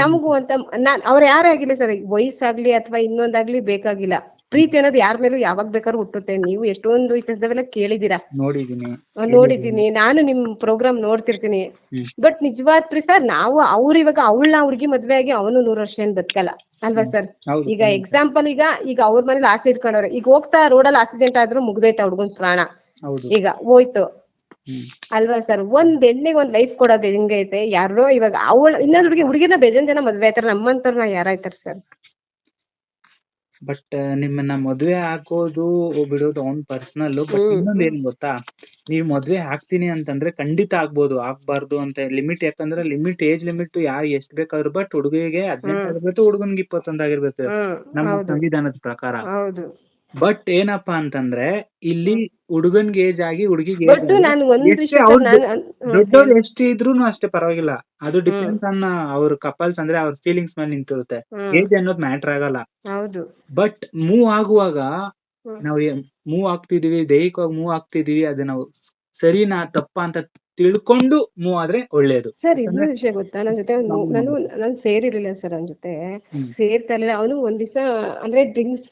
ನಮಗೂ ಅಂತ ನಾನ್ ಅವ್ರ ಯಾರೇ ಆಗಿರ್ಲಿ ಸರ್ ವಯಸ್ಸಾಗ್ಲಿ ಅಥವಾ ಇನ್ನೊಂದಾಗ್ಲಿ ಬೇಕಾಗಿಲ್ಲ. ಪ್ರೀತಿ ಅನ್ನೋದು ಯಾರ ಮೇಲೂ ಯಾವಾಗ ಬೇಕಾದ್ರೂ ಹುಟ್ಟುತ್ತೆ. ನೀವು ಎಷ್ಟೊಂದು ಇತಿಹಾಸದವೆಲ್ಲ ಕೇಳಿದೀರಾ ನೋಡಿದೀನಿ ನಾನ್ ನೋಡಿದ್ದೀನಿ. ನಾನು ನಿಮ್ ಪ್ರೋಗ್ರಾಮ್ ನೋಡ್ತಿರ್ತೀನಿ. ಬಟ್ ನಿಜವಾದ ಪ್ರೀ ಸರ್ ನಾವು ಅವ್ರ ಇವಾಗ ಅವಳನ್ನ ಹುಡುಗಿ ಮದ್ವೆ ಆಗಿ ಅವನು ನೂರ್ ವರ್ಷ ಏನ್ ಬದುಕಲ್ಲ. ಅಲ್ವಾ ಸರ್? ಈಗ ಎಕ್ಸಾಂಪಲ್ ಈಗ ಈಗ ಅವ್ರ ಮನೇಲಿ ಆಸೆ ಇಟ್ಕೊಂಡವ್ರೆ. ಈಗ ಹೋಗ್ತಾ ರೋಡಲ್ಲಿ ಆಕ್ಸಿಡೆಂಟ್ ಆದ್ರೂ ಮುಗ್ದೈತೆ ಹುಡ್ಗನ್ ಪ್ರಾಣ? ಈಗ ಹೋಯ್ತು. ಅಲ್ವಾ ಸರ್? ಒಂದ್ ಹೆಣ್ಣಿಗೆ ಒಂದ್ ಲೈಫ್ ಕೊಡೋದು ಹೆಂಗೈತೆ? ಯಾರೋ ಇವಾಗ ಅವಳ ಇನ್ನೊಂದ್ ಹುಡುಗಿ ಹುಡುಗಿನ ಬೇಜಾನ್ ಜನ ಮದ್ವೆ ಆಯ್ತಾರ. ನಮ್ಮಂತವ್ರನ್ನ ಯಾರಾಯ್ತಾರ ಸರ್? ಬಟ್ ನಿಮ್ಮನ್ನ ಮದ್ವೆ ಹಾಕೋದು ಬಿಡೋದು ಅವ್ನ್ ಪರ್ಸನಲ್ ಬಟ್. ಇನ್ನೊಂದ್ ಏನ್ ಗೊತ್ತಾ? ನೀವ್ ಮದ್ವೆ ಹಾಕ್ತೀನಿ ಅಂತಂದ್ರೆ ಖಂಡಿತ ಆಗ್ಬೋದು ಆಗ್ಬಾರ್ದು ಅಂತ ಲಿಮಿಟ್ ಯಾಕಂದ್ರೆ ಲಿಮಿಟ್ ಏಜ್ ಲಿಮಿಟ್ ಯಾರ್ ಎಷ್ಟ್ ಬೇಕಾದ್ರು ಬಟ್ ಹುಡುಗಿಗೆ ಹದಿನೆಂಟು. ಆಗಿರ್ಬೇಕು ಹುಡುಗನ್ಗೆ ಇಪ್ಪತ್ತೊಂದ್ ಆಗಿರ್ಬೇಕು. ನಮ್ಮ ಸಂವಿಧಾನದ ಪ್ರಕಾರ. ಹೌದು. ಬಟ್ ಏನಪ್ಪಾ ಅಂತಂದ್ರೆ ಇಲ್ಲಿ ಹುಡುಗನ್ಗೆ ಏಜ್ ಆಗಿ ಹುಡುಗಿಗೆ ಬಟ್ ನಾನು ಒಂದ್ ವಿಷಯ ನಾನು ದೊಡ್ಡವ್ರು ಎಷ್ಟೇ ಇದ್ರೂನು ಅಷ್ಟೇ ಪರವಾಗಿಲ್ಲ. ಅದು ಡಿಪೆಂಡ್ಸ್ ಅನ್ನ ಅವ್ರ ಕಪಲ್ಸ್ ಅಂದ್ರೆ ಅವ್ರ ಫೀಲಿಂಗ್ಸ್ ಮೇಲೆ ನಿಂತಿರುತ್ತೆ. ಏಜ್ ಅನ್ನೋದು ಮ್ಯಾಟರ್ ಆಗಲ್ಲ. ಹೌದು. ಬಟ್ ಮೂವ್ ಆಗುವಾಗ. ನಾವು ಮೂವ್ ಆಗ್ತಿದೀವಿ ದೈಹಿಕವಾಗಿ ಮೂವ್ ಆಗ್ತಿದೀವಿ ಅದು ನಾವು ಸರಿನಾ ತಪ್ಪಾ ಅಂತ ತಿಳ್ಕೊಂಡು ಮೂವ್ ಆದ್ರೆ ಒಳ್ಳೇದು. ಸರ್ ಇನ್ನೊಂದು ವಿಷಯ ಗೊತ್ತಾ? ನನ್ನ ಜೊತೆ ನಾನು ನಾನು ಸೇರಿರ್ಲಿಲ್ಲ ಸರ್ ನನ್ನ ಜೊತೆ. ಸೇರ್ತಾ ಇರ್ಲಿಲ್ಲ. ಅವನು ಒಂದ್ ದಿವಸ ಅಂದ್ರೆ ಡ್ರಿಂಕ್ಸ್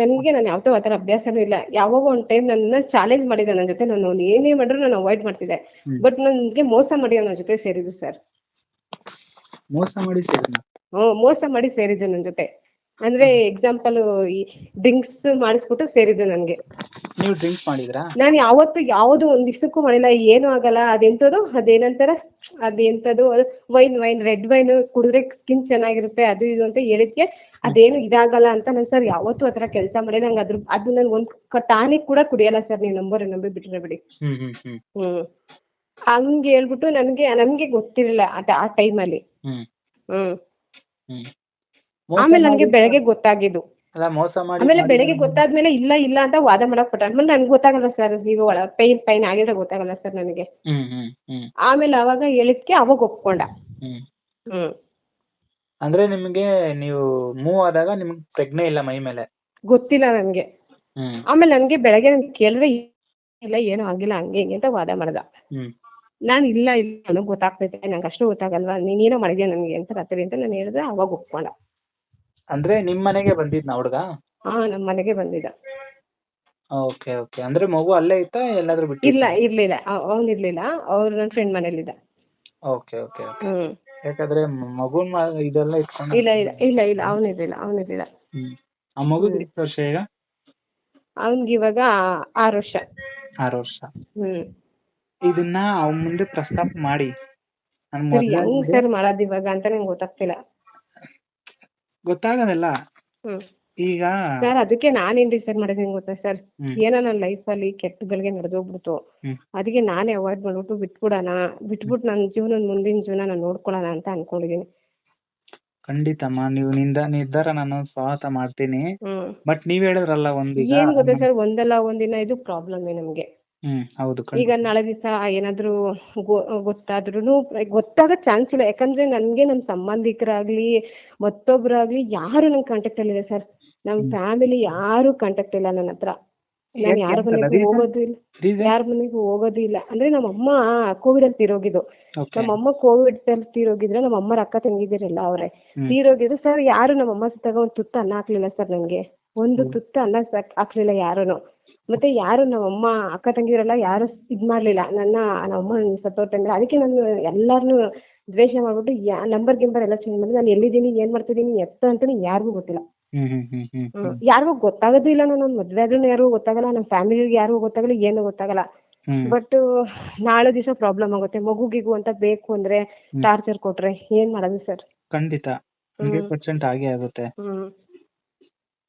ನನ್ಗೆ ನಾನು ಯಾವತ್ತೂ ಆತರ ಅಭ್ಯಾಸನೂ ಇಲ್ಲ. ಯಾವಾಗ ಒಂದ್ ಟೈಮ್ ನನ್ನ ಚಾಲೆಂಜ್ ಮಾಡಿದ ನನ್ನ ಜೊತೆ ನಾನು ಅವ್ನು ಏನೇ ಮಾಡಿದ್ರು ನಾನು ಅವಾಯ್ಡ್ ಮಾಡ್ತಿದ್ದೆ. ಬಟ್ ನನ್ಗೆ ಮೋಸ ಮಾಡಿ ನನ್ನ ಜೊತೆ ಸೇರಿದ್ದು ಸರ್ ಮೋಸ ಮಾಡಿ ಸೇರಿದ್ರು ಹ್ಮ್ ಮೋಸ ಮಾಡಿ ಸೇರಿದ್ದು ನನ್ ಜೊತೆ. ಅಂದ್ರೆ ಎಕ್ಸಾಂಪಲ್ ಈ ಡ್ರಿಂಕ್ಸ್ ಮಾಡಿಸ್ಬಿಟ್ಟು ಸೇರಿದ್ರು ನನ್ಗೆ. ನೀವು ಡ್ರಿಂಕ್ಸ್ ಮಾಡಿದ್ರಾ? ನಾನು ಯಾವತ್ತು ಯಾವ್ದು ಒಂದ್ ದಿವ್ಸಕ್ಕೂ ಮಾಡಿಲ್ಲ ಏನು ಆಗಲ್ಲ ಅದೆಂತದು ಅದೇನಂತಾರ ಅದೆಂತದು ವೈನ್ ವೈನ್ ರೆಡ್ ವೈನ್ ಕುಡಿದ್ರೆ ಸ್ಕಿನ್ ಚೆನ್ನಾಗಿರುತ್ತೆ ಅದು ಇದು ಅಂತ ಹೇಳಿದ್ಕೆ ಅದೇನು ಇದಾಗಲ್ಲ ಅಂತ ನಾನು ಸರ್ ಯಾವತ್ತೂ ಆತರ ಕೆಲಸ ಮಾಡಿ ನಂಗೆ ಅದ್ರ ಅದು ನನ್ ಒಂದ್ ಟಾನಿಕ್ ಕೂಡ ಕುಡಿಯಲ್ಲ ಸರ್ ನೀವು ನಂಬರ್ ನಂಬಿ ಬಿಟ್ರೆ ಬಿಡಿ. ಹ್ಮ್ ಹಂಗ್ ಹೇಳ್ಬಿಟ್ಟು ನನ್ಗೆ ನನ್ಗೆ ಗೊತ್ತಿರಲಿಲ್ಲ ಅದ ಆ ಟೈಮಲ್ಲಿ ಹ್ಮ್. ಆಮೇಲೆ ನನ್ಗೆ ಬೆಳಿಗ್ಗೆ ಗೊತ್ತಾಗಿದ್ದು. ಆಮೇಲೆ ಬೆಳಿಗ್ಗೆ ಗೊತ್ತಾದ್ಮೇಲೆ ಇಲ್ಲ ಇಲ್ಲ ಅಂತ ವಾದ ಮಾಡಕ್ ಪಟ್ಟ ಆಮೇಲೆ ನನ್ಗೆ ಗೊತ್ತಾಗಲ್ಲ ಸರ್ ಈಗ ಒಳ ಪೈನ್ ಪೈನ್ ಆಗಿದ್ರೆ ಗೊತ್ತಾಗಲ್ಲ ಸರ್ ನನಗೆ. ಆಮೇಲೆ ಅವಾಗ ಹೇಳಿದ್ಕೆ ಅವಾಗ ಒಪ್ಕೊಂಡ. ಹ್ಮ್. ಅಂದ್ರೆ ನಿಮ್ಗೆ ನೀವು ಮೂವ್ ಆದಾಗ ನಿಮ್ಗೆ ಪ್ರಜ್ಞೆ ಇಲ್ಲ ಮೈ ಮೇಲೆ? ಗೊತ್ತಿಲ್ಲ ನನ್ಗೆ. ಆಮೇಲೆ ನನ್ಗೆ ಬೆಳಗ್ಗೆ ನನ್ಗೆ ಕೇಳಿದ್ರೆ ಇಲ್ಲ ಏನು ಆಗಿಲ್ಲ ಹಂಗೆ ಹಿಂಗೆ ಅಂತ ವಾದ ಮಾಡ್ದ. ನಾನು ನಾನ್ ಇಲ್ಲ ಇಲ್ಲ ನನಗ್ ಗೊತ್ತಾಗ್ತೈತೆ ನಂಗೆ ಅಷ್ಟು ಗೊತ್ತಾಗಲ್ವಾ ನೀನೇನೋ ಮಾಡಿದ್ಯಾ ನನ್ಗೆ ಅಂತ ರಾತ್ರಿ ಅಂತ ನಾನು ಹೇಳಿದ್ರೆ ಅವಾಗ ಒಪ್ಕೊಂಡ. ಅಂದ್ರೆ ನಿಮ್ ಮನೆಗೆ ಬಂದಿದ್ನ ಹುಡ್ಗ? ಹಾ ನಮ್ ಮನೆಗೆ ಬಂದಿದ್ದ. Okay okay. ಅಂದ್ರೆ ಮಗು ಅಲ್ಲೇ ಇತ್ತಾ ಎಲ್ಲಾದ್ರೂ ಬಿಟ್ಟು ಇಲ್ಲ ಇರ್ಲಿಲ್ಲ. ಅವ್ನ್ ಇರ್ಲಿಲ್ಲ. ಅವ್ರು ನನ್ ಫ್ರೆಂಡ್ ಮನೇಲಿದ್ದ. Okay okay hmm. ಯಾಕಂದ್ರೆ ಮಗುನ್ ಇದೆಲ್ಲ ಇಟ್ಕೊಂಡು ಇಲ್ಲ ಇಲ್ಲ ಇಲ್ಲ ಇಲ್ಲ. ಅವ್ನ್ ಇರ್ಲಿಲ್ಲ ಅವ್ನ್ ಇರ್ಲಿಲ್ಲ. ಹ್ಮ್. ಆ ಮಗು ಎಷ್ಟು ವರ್ಷ ಈಗ? ಅವನ್ಗೆ ಇವಾಗ ಆರು ವರ್ಷ. ಆರು ವರ್ಷ. ಹ್ಮ್. ಇದನ್ನ ಅವ್ನ್ ಮುಂದೆ ಪ್ರಸ್ತಾಪ ಮಾಡಿ. ಸರ್ ಮಾಡೋದ್ ಇವಾಗ ಅಂತ ನಂಗೆ ಗೊತ್ತಾಗ್ತಿಲ್ಲ. ಗೊತ್ತಾಗದಲ್ಲ. ಈಗ ಸರ್ ಅದಕ್ಕೆ ನಾನೇನ್ ಡಿಸೈಡ್ ಮಾಡಿದೀನಿ ಗೊತ್ತಾ ಸರ್. ಏನೋ ನನ್ನ ಲೈಫ್ ಅಲ್ಲಿ ಕೆಟ್ಟಗಳಿಗೆ ನಡೆದೋಗ್ಬಿಡ್ತು. ಅದಕ್ಕೆ ನಾನೇ ಅವಾಯ್ಡ್ ಮಾಡ್ಬಿಟ್ಟು ಬಿಟ್ಬಿಡೋಣ. ಬಿಟ್ಬಿಟ್ಟು ನನ್ನ ಜೀವನ ಮುಂದಿನ ಜೀವನ ನಾನು ನೋಡ್ಕೊಳ್ಳೋಣ ಅಂತ ಅನ್ಕೊಂಡಿದೀನಿ. ಖಂಡಿತಮ್ಮ ನೀವು ನಿಂದ ನಿರ್ಧಾರ ನಾನು ಸ್ವಾಗತ ಮಾಡ್ತೀನಿ. ಬಟ್ ನೀವ್ ಹೇಳಿದ್ರಲ್ಲ ಒಂದು ಏನ್ ಗೊತ್ತಾ ಸರ್ ಒಂದಲ್ಲ ಒಂದಿನ ಇದು ಪ್ರಾಬ್ಲಮ್ ನಮ್ಗೆ. ಈಗ ನಾಳೆ ದಿವಸ ಏನಾದ್ರು ಗೊತ್ತಾದ್ರೂನು ಗೊತ್ತಾಗ ಚಾನ್ಸ್ ಇಲ್ಲ. ಯಾಕಂದ್ರೆ ನನ್ಗೆ ನಮ್ ಸಂಬಂಧಿಕರಾಗ್ಲಿ ಮತ್ತೊಬ್ರಾಗ್ಲಿ ಯಾರು ನನ್ ಕಾಂಟ್ಯಾಕ್ಟ್ ಅಲ್ಲಿ ಇಲ್ಲ ಸರ್ ನಮ್ ಫ್ಯಾಮಿಲಿ ಯಾರು ಕಾಂಟ್ಯಾಕ್ಟ್ ಇಲ್ಲ ನನ್ನ ಹತ್ರ. ನಾನ್ ಯಾರ ಮನೆಗೂ? ಹೋಗೋದು ಇಲ್ಲ. ಯಾರ ಮನೆಗೂ ಹೋಗೋದು ಇಲ್ಲ. ಅಂದ್ರೆ ನಮ್ಮ ಅಮ್ಮ ಕೋವಿಡ್ ಅಲ್ಲಿ ತೀರೋಗಿದ್ದು. ನಮ್ಮಮ್ಮ ಕೋವಿಡ್ ಅಲ್ಲಿ ತೀರೋಗಿದ್ರೆ ನಮ್ಮ ಅಮ್ಮರ ಅಕ್ಕ ತಂಗಿದಿರಲ್ಲ ಅವ್ರೆ. ತೀರೋಗಿದ್ರು ಸರ್ ಯಾರು ನಮ್ಮ ಅಮ್ಮ ಸತ್ತಾಗ ಒಂದ್ ತುತ್ತ ಅನ್ನ ಹಾಕ್ಲಿಲ್ಲ ಸರ್ ನಂಗೆ. ಒಂದು ತುತ್ತ ಅನ್ನ ಸಾಕ್- ಹಾಕ್ಲಿಲ್ಲ ಯಾರುನು. ಮತ್ತೆ ಯಾರು ನಮ್ಮ ಅಮ್ಮ ಅಕ್ಕ ತಂಗಿರೆಲ್ಲ ಯಾರು ಇದ್ ಮಾಡ್ಲಿಲ್ಲ. ನನ್ನ ನಮ್ಮ ಅಮ್ಮ ಸತ್ತೋರ್ ಟೈಮ್ ಅದಕ್ಕೆ ನಾನು ಎಲ್ಲಾರ್ನು ದ್ವೇಷ ಮಾಡ್ಬಿಟ್ಟು ಯಾ ನಂಬರ್ ಗಿಂಬರ್ ಎಲ್ಲ ಚೇಂಜ್ ಮಾಡಿ ನಾನು ಎಲ್ಲಿದ್ದೀನಿ ಏನ್ ಮಾಡ್ತಿದ್ದೀನಿ ಎತ್ತ ಅಂತಾನೆ ಯಾರಿಗೂ ಗೊತ್ತಿಲ್ಲ. ಯಾರಿಗೂ ಗೊತ್ತಾಗೋದು ಇಲ್ಲ ನಾನು ಮದ್ವೆ ಆದ್ರೂ ಯಾರಿಗೂ ಗೊತ್ತಾಗಲ್ಲ ನಮ್ಮ ಫ್ಯಾಮಿಲಿಗೆ ಯಾರಿಗೂ ಗೊತ್ತಾಗಲ್ಲ ಏನು ಗೊತ್ತಾಗಲ್ಲ. ಬಟ್ ನಾಳೆ ದಿವಸ ಪ್ರಾಬ್ಲಮ್ ಆಗುತ್ತೆ. ಮಗುಗಿಗೂ ಅಂತ ಬೇಕು ಅಂದ್ರೆ ಟಾರ್ಚರ್ ಕೊಟ್ರೆ ಏನ್ ಮಾಡೋದು ಸರ್ ಖಂಡಿತ. ಹಂಡ್ರೆಡ್ ಪರ್ಸೆಂಟ್ ಆಗೇ ಆಗುತ್ತೆ.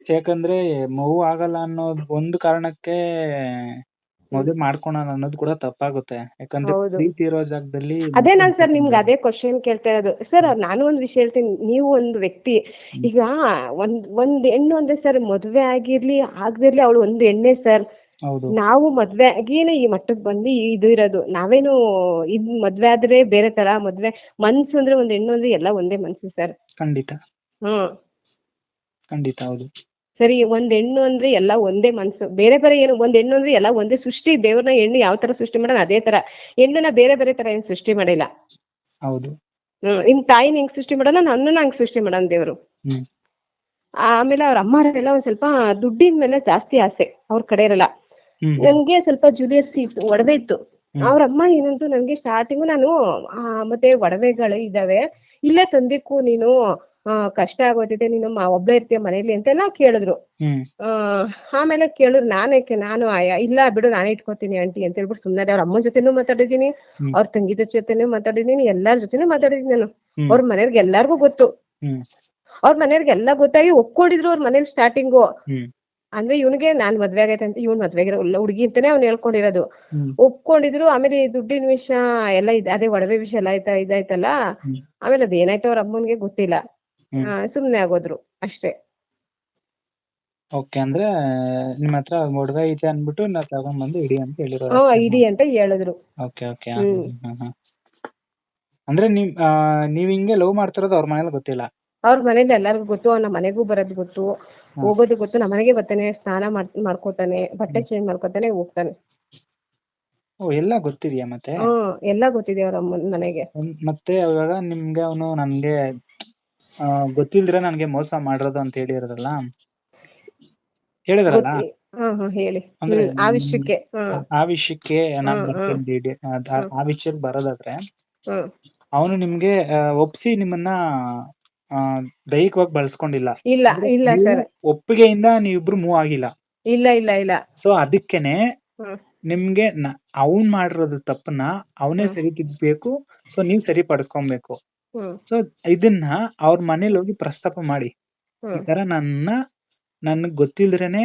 ಯಾಕಂದ್ರೆ ಮಗು ಆಗಲ್ಲ ಅನ್ನೋದ್ ಒಂದು ಕಾರಣಕ್ಕೆ ಮದ್ವೆ ಮಾಡ್ಕೊಳಲ್ಲ ಅನ್ನೋದು ಕೂಡ ತಪ್ಪಾಗುತ್ತೆ. ಯಾಕಂದ್ರೆ ಹೌದು. ಪ್ರೀತಿ ಇರೋ ಜಾಗದಲ್ಲಿ ಅದೇ ನಾನ್ ಸರ್ ನಿಮ್ಗೆ ಅದೇ ಕ್ವಶನ್ ಕೇಳ್ತಾ ಇರೋದು. ಸರ್ ನಾನು ಒಂದ್ ವಿಷಯ ಹೇಳ್ತೀನಿ. ನೀವು ಒಂದು ವ್ಯಕ್ತಿ ಈಗ ಒಂದ್ ಒಂದ್ ಹೆಣ್ಣು ಅಂದ್ರೆ ಸರ್ ಮದ್ವೆ ಆಗಿರ್ಲಿ ಆಗದಿರ್ಲಿ ಅವಳು ಒಂದು ಹೆಣ್ಣೆ ಸರ್. ಹೌದು. ನಾವು ಮದ್ವೆ ಆಗಿನೇ ಈ ಮಟ್ಟಕ್ ಬಂದು ಇದು ಇರೋದು. ನಾವೇನು ಇದ್ ಮದ್ವೆ ಆದ್ರೆ ಬೇರೆ ತರ ಮದ್ವೆ ಮನ್ಸು ಅಂದ್ರೆ ಒಂದ್ ಹೆಣ್ಣು ಅಂದ್ರೆ ಎಲ್ಲ ಒಂದೇ ಮನ್ಸು ಸರ್. ಖಂಡಿತ. ಹ್ಮ್. ಖಂಡಿತ ಹೌದು. ಸರಿ ಒಂದ್ ಹೆಣ್ಣು ಅಂದ್ರೆ ಎಲ್ಲ ಒಂದೇ ಮನ್ಸು. ಬೇರೆ ಬೇರೆ ಏನು ಒಂದ್ ಹೆಣ್ಣು ಅಂದ್ರೆ ಎಲ್ಲ ಒಂದೇ ಸೃಷ್ಟಿ ದೇವ್ರನ್ನ ಹೆಣ್ಣು ಯಾವ ತರ ಸೃಷ್ಟಿ ಮಾಡೋಣ ಅದೇ ತರ. ಹೆಣ್ಣನ್ನ ಬೇರೆ ಬೇರೆ ತರ ಏನ್ ಸೃಷ್ಟಿ ಮಾಡಿಲ್ಲ. ಹೌದು. ಹ್ಮ್ ನಿಮ್ ತಾಯಿನ ಹೆಂಗ್ ಸೃಷ್ಟಿ ಮಾಡಲ್ಲ ನನ್ನನ್ನ ಹಂಗ್ ಸೃಷ್ಟಿ ಮಾಡೋಣ ದೇವ್ರು. ಆಮೇಲೆ ಅವ್ರ ಅಮ್ಮರೆಲ್ಲ ಒಂದ್ ಸ್ವಲ್ಪ ದುಡ್ಡಿನ ಮೇಲೆ ಜಾಸ್ತಿ ಆಸೆ ಅವ್ರ ಕಡೆ ಇರಲ್ಲ. ನನ್ಗೆ ಸ್ವಲ್ಪ ಜೂಲಿಯಸ್ ಇತ್ತು ಒಡವೆ ಇತ್ತು. ಅವ್ರ ಅಮ್ಮ ಏನಂತು ನನ್ಗೆ ಸ್ಟಾರ್ಟಿಂಗ್ ನಾನು ಆ, ಮತ್ತೆ ಒಡವೆಗಳು ಇದಾವೆ. ಇಲ್ಲೇ ತಂದಿಕ್ಕು ನೀನು ಕಷ್ಟ ಆಗೋದಿದೆ ನೀನು ಮ- ಒಬ್ಳೆ ಇರ್ತೀಯ ಮನೇಲಿ ಅಂತೆಲ್ಲ ಕೇಳಿದ್ರು. ಆ ಆಮೇಲೆ ಕೇಳಿದ್ರು ನಾನೇಕೆ ನಾನು ಆಯ ಇಲ್ಲ ಬಿಡು ನಾನೇ ಇಟ್ಕೋತೀನಿ ಆಂಟಿ ಅಂತ ಹೇಳ್ಬಿಟ್ಟು ಸುಮ್ಮನೆ ಅವ್ರ ಅಮ್ಮನ ಜೊತೆನೂ ಮಾತಾಡಿದೀನಿ. ಅವ್ರ ತಂಗಿದ ಜೊತೆನೂ ಮಾತಾಡಿದೀನಿ ಎಲ್ಲಾರ ಜೊತೆನೂ ಮಾತಾಡಿದೀನಿ ನಾನು. ಅವ್ರ ಮನೆಯವ್ರಿಗೆ ಎಲ್ಲಾರ್ಗು ಗೊತ್ತು. ಅವ್ರ ಮನೆಯವ್ರಿಗೆ ಎಲ್ಲ ಗೊತ್ತಾಗಿ ಒಪ್ಕೊಂಡಿದ್ರು ಅವ್ರ ಮನೇಲಿ ಸ್ಟಾರ್ಟಿಂಗು ಅಂದ್ರೆ ಇವ್ನಿಗೆ ನಾನ್ ಮದ್ವೆ ಆಗೈತೆ ಅಂತ ಇವ್ನ್ ಮದ್ವೆ ಹುಡುಗಿ ಅಂತಾನೆ ಅವ್ನು ಹೇಳ್ಕೊಂಡಿರೋದು. ಒಪ್ಕೊಂಡಿದ್ರು ಆಮೇಲೆ ಈ ದುಡ್ಡಿನ ವಿಷಯ ಎಲ್ಲ ಇದ್ ಅದೇ ಒಡವೆ ವಿಷಯ ಎಲ್ಲ ಆಯ್ತಾ ಇದಾಯ್ತಲ್ಲ. ಆಮೇಲೆ ಅದ್ ಏನಾಯ್ತು ಅವ್ರ ಅಮ್ಮನ್ಗೆ ಗೊತ್ತಿಲ್ಲ. ಸುಮ್ನೆ ಆಗೋದ್ರು ಅಷ್ಟೇ. ಓಕೆ ಅಂದ್ರೆ ನಿಮ್ ಹತ್ರ ಒಡವೆ ಐತೆ ಅನ್ಬಿಟ್ಟು ನಾ ತಗೊಂಡ್ಬಂದು ಇಡಿ ಅಂತ ಹೇಳಿರೋದು ಹಾ ಇಡಿ ಅಂತ ಹೇಳಿದ್ರು. Okay okay. ಅಂದ್ರೆ ನಿಮ್ ನೀವ್ ಹಿಂಗೆ ಲವ್ ಮಾಡ್ತಿರೋದು ಅವ್ರ ಮನೇಲಿ ಗೊತ್ತಿಲ್ಲ? ಅವ್ರ ಮನೇಲಿ ಎಲ್ಲರಿಗೂ ಗೊತ್ತು ಅವ್ನ ಮನೆಗೂ ಬರೋದ್ ಗೊತ್ತು. ಹೋಗೋದು ಗೊತ್ತು ನಮ್ಮ ಮನೆಗೆ ಬರ್ತಾನೆ ಸ್ನಾನ ಮಾಡ್ ಮಾಡ್ಕೋತಾನೆ ಬಟ್ಟೆ ಚೇಂಜ್ ಮಾಡ್ಕೋತಾನೆ ಹೋಗ್ತಾನೆ. ಓ ಎಲ್ಲ ಗೊತ್ತಿದ್ಯಾ ಮತ್ತೆ? ಹ್ಮ್ ಎಲ್ಲ ಗೊತ್ತಿದೆ ಅವ್ರ ಅಮ್ಮನ ಮನೆಗೆ. ಮತ್ತೆ ಅವಾಗ ನಿಮ್ಗೆ ಅವನು ನನ್ಗೆ ಗೊತ್ತಿಲ್ದಿರ ನನ್ಗೆ ಮೋಸ ಮಾಡಿರೋದು ಅಂತ ಹೇಳಿರಲ್ಲ ಹೇಳಿದ್ರಲ್ಲ? ಹೇಳಿ. ಆ ವಿಷಯಕ್ಕೆ ಆ ವಿಷಯಕ್ಕೆ ಆ- ಬರೋದಾದ್ರೆ ಅವನು ನಿಮ್ಗೆ ಒಪ್ಸಿ ನಿಮ್ಮನ್ನ ದೈಹಿಕವಾಗಿ ಬಳಸ್ಕೊಂಡಿಲ್ಲ. ಇಲ್ಲ ಇಲ್ಲ ಸರ್. ಒಪ್ಪಿಗೆಯಿಂದ ನೀವಿಬ್ರು ಮೂವ್ ಆಗಿಲ್ಲ. ಇಲ್ಲ ಇಲ್ಲ ಇಲ್ಲ. ಸೊ ಅದಕ್ಕೇನೆ ನಿಮ್ಗೆ ಅವನ್ ಮಾಡಿರೋದು ತಪ್ಪನ್ನ ಅವನೇ ಹ್ಮ್. ಸರಿ ತಿದ್ಬೇಕು ಸೊ ನೀವ್ ಸರಿ ಪಡಿಸ್ಕೊಬೇಕು ಹ್ಮ್. ಸೊ ಇದನ್ನ ಅವ್ರ ಮನೇಲಿ ಹೋಗಿ ಪ್ರಸ್ತಾಪ ಮಾಡಿ. ಈ ಹ್ಮ್ ತರ ನನ್ನ ನನ್ಗ್ ಗೊತ್ತಿಲ್ದ್ರೇನೆ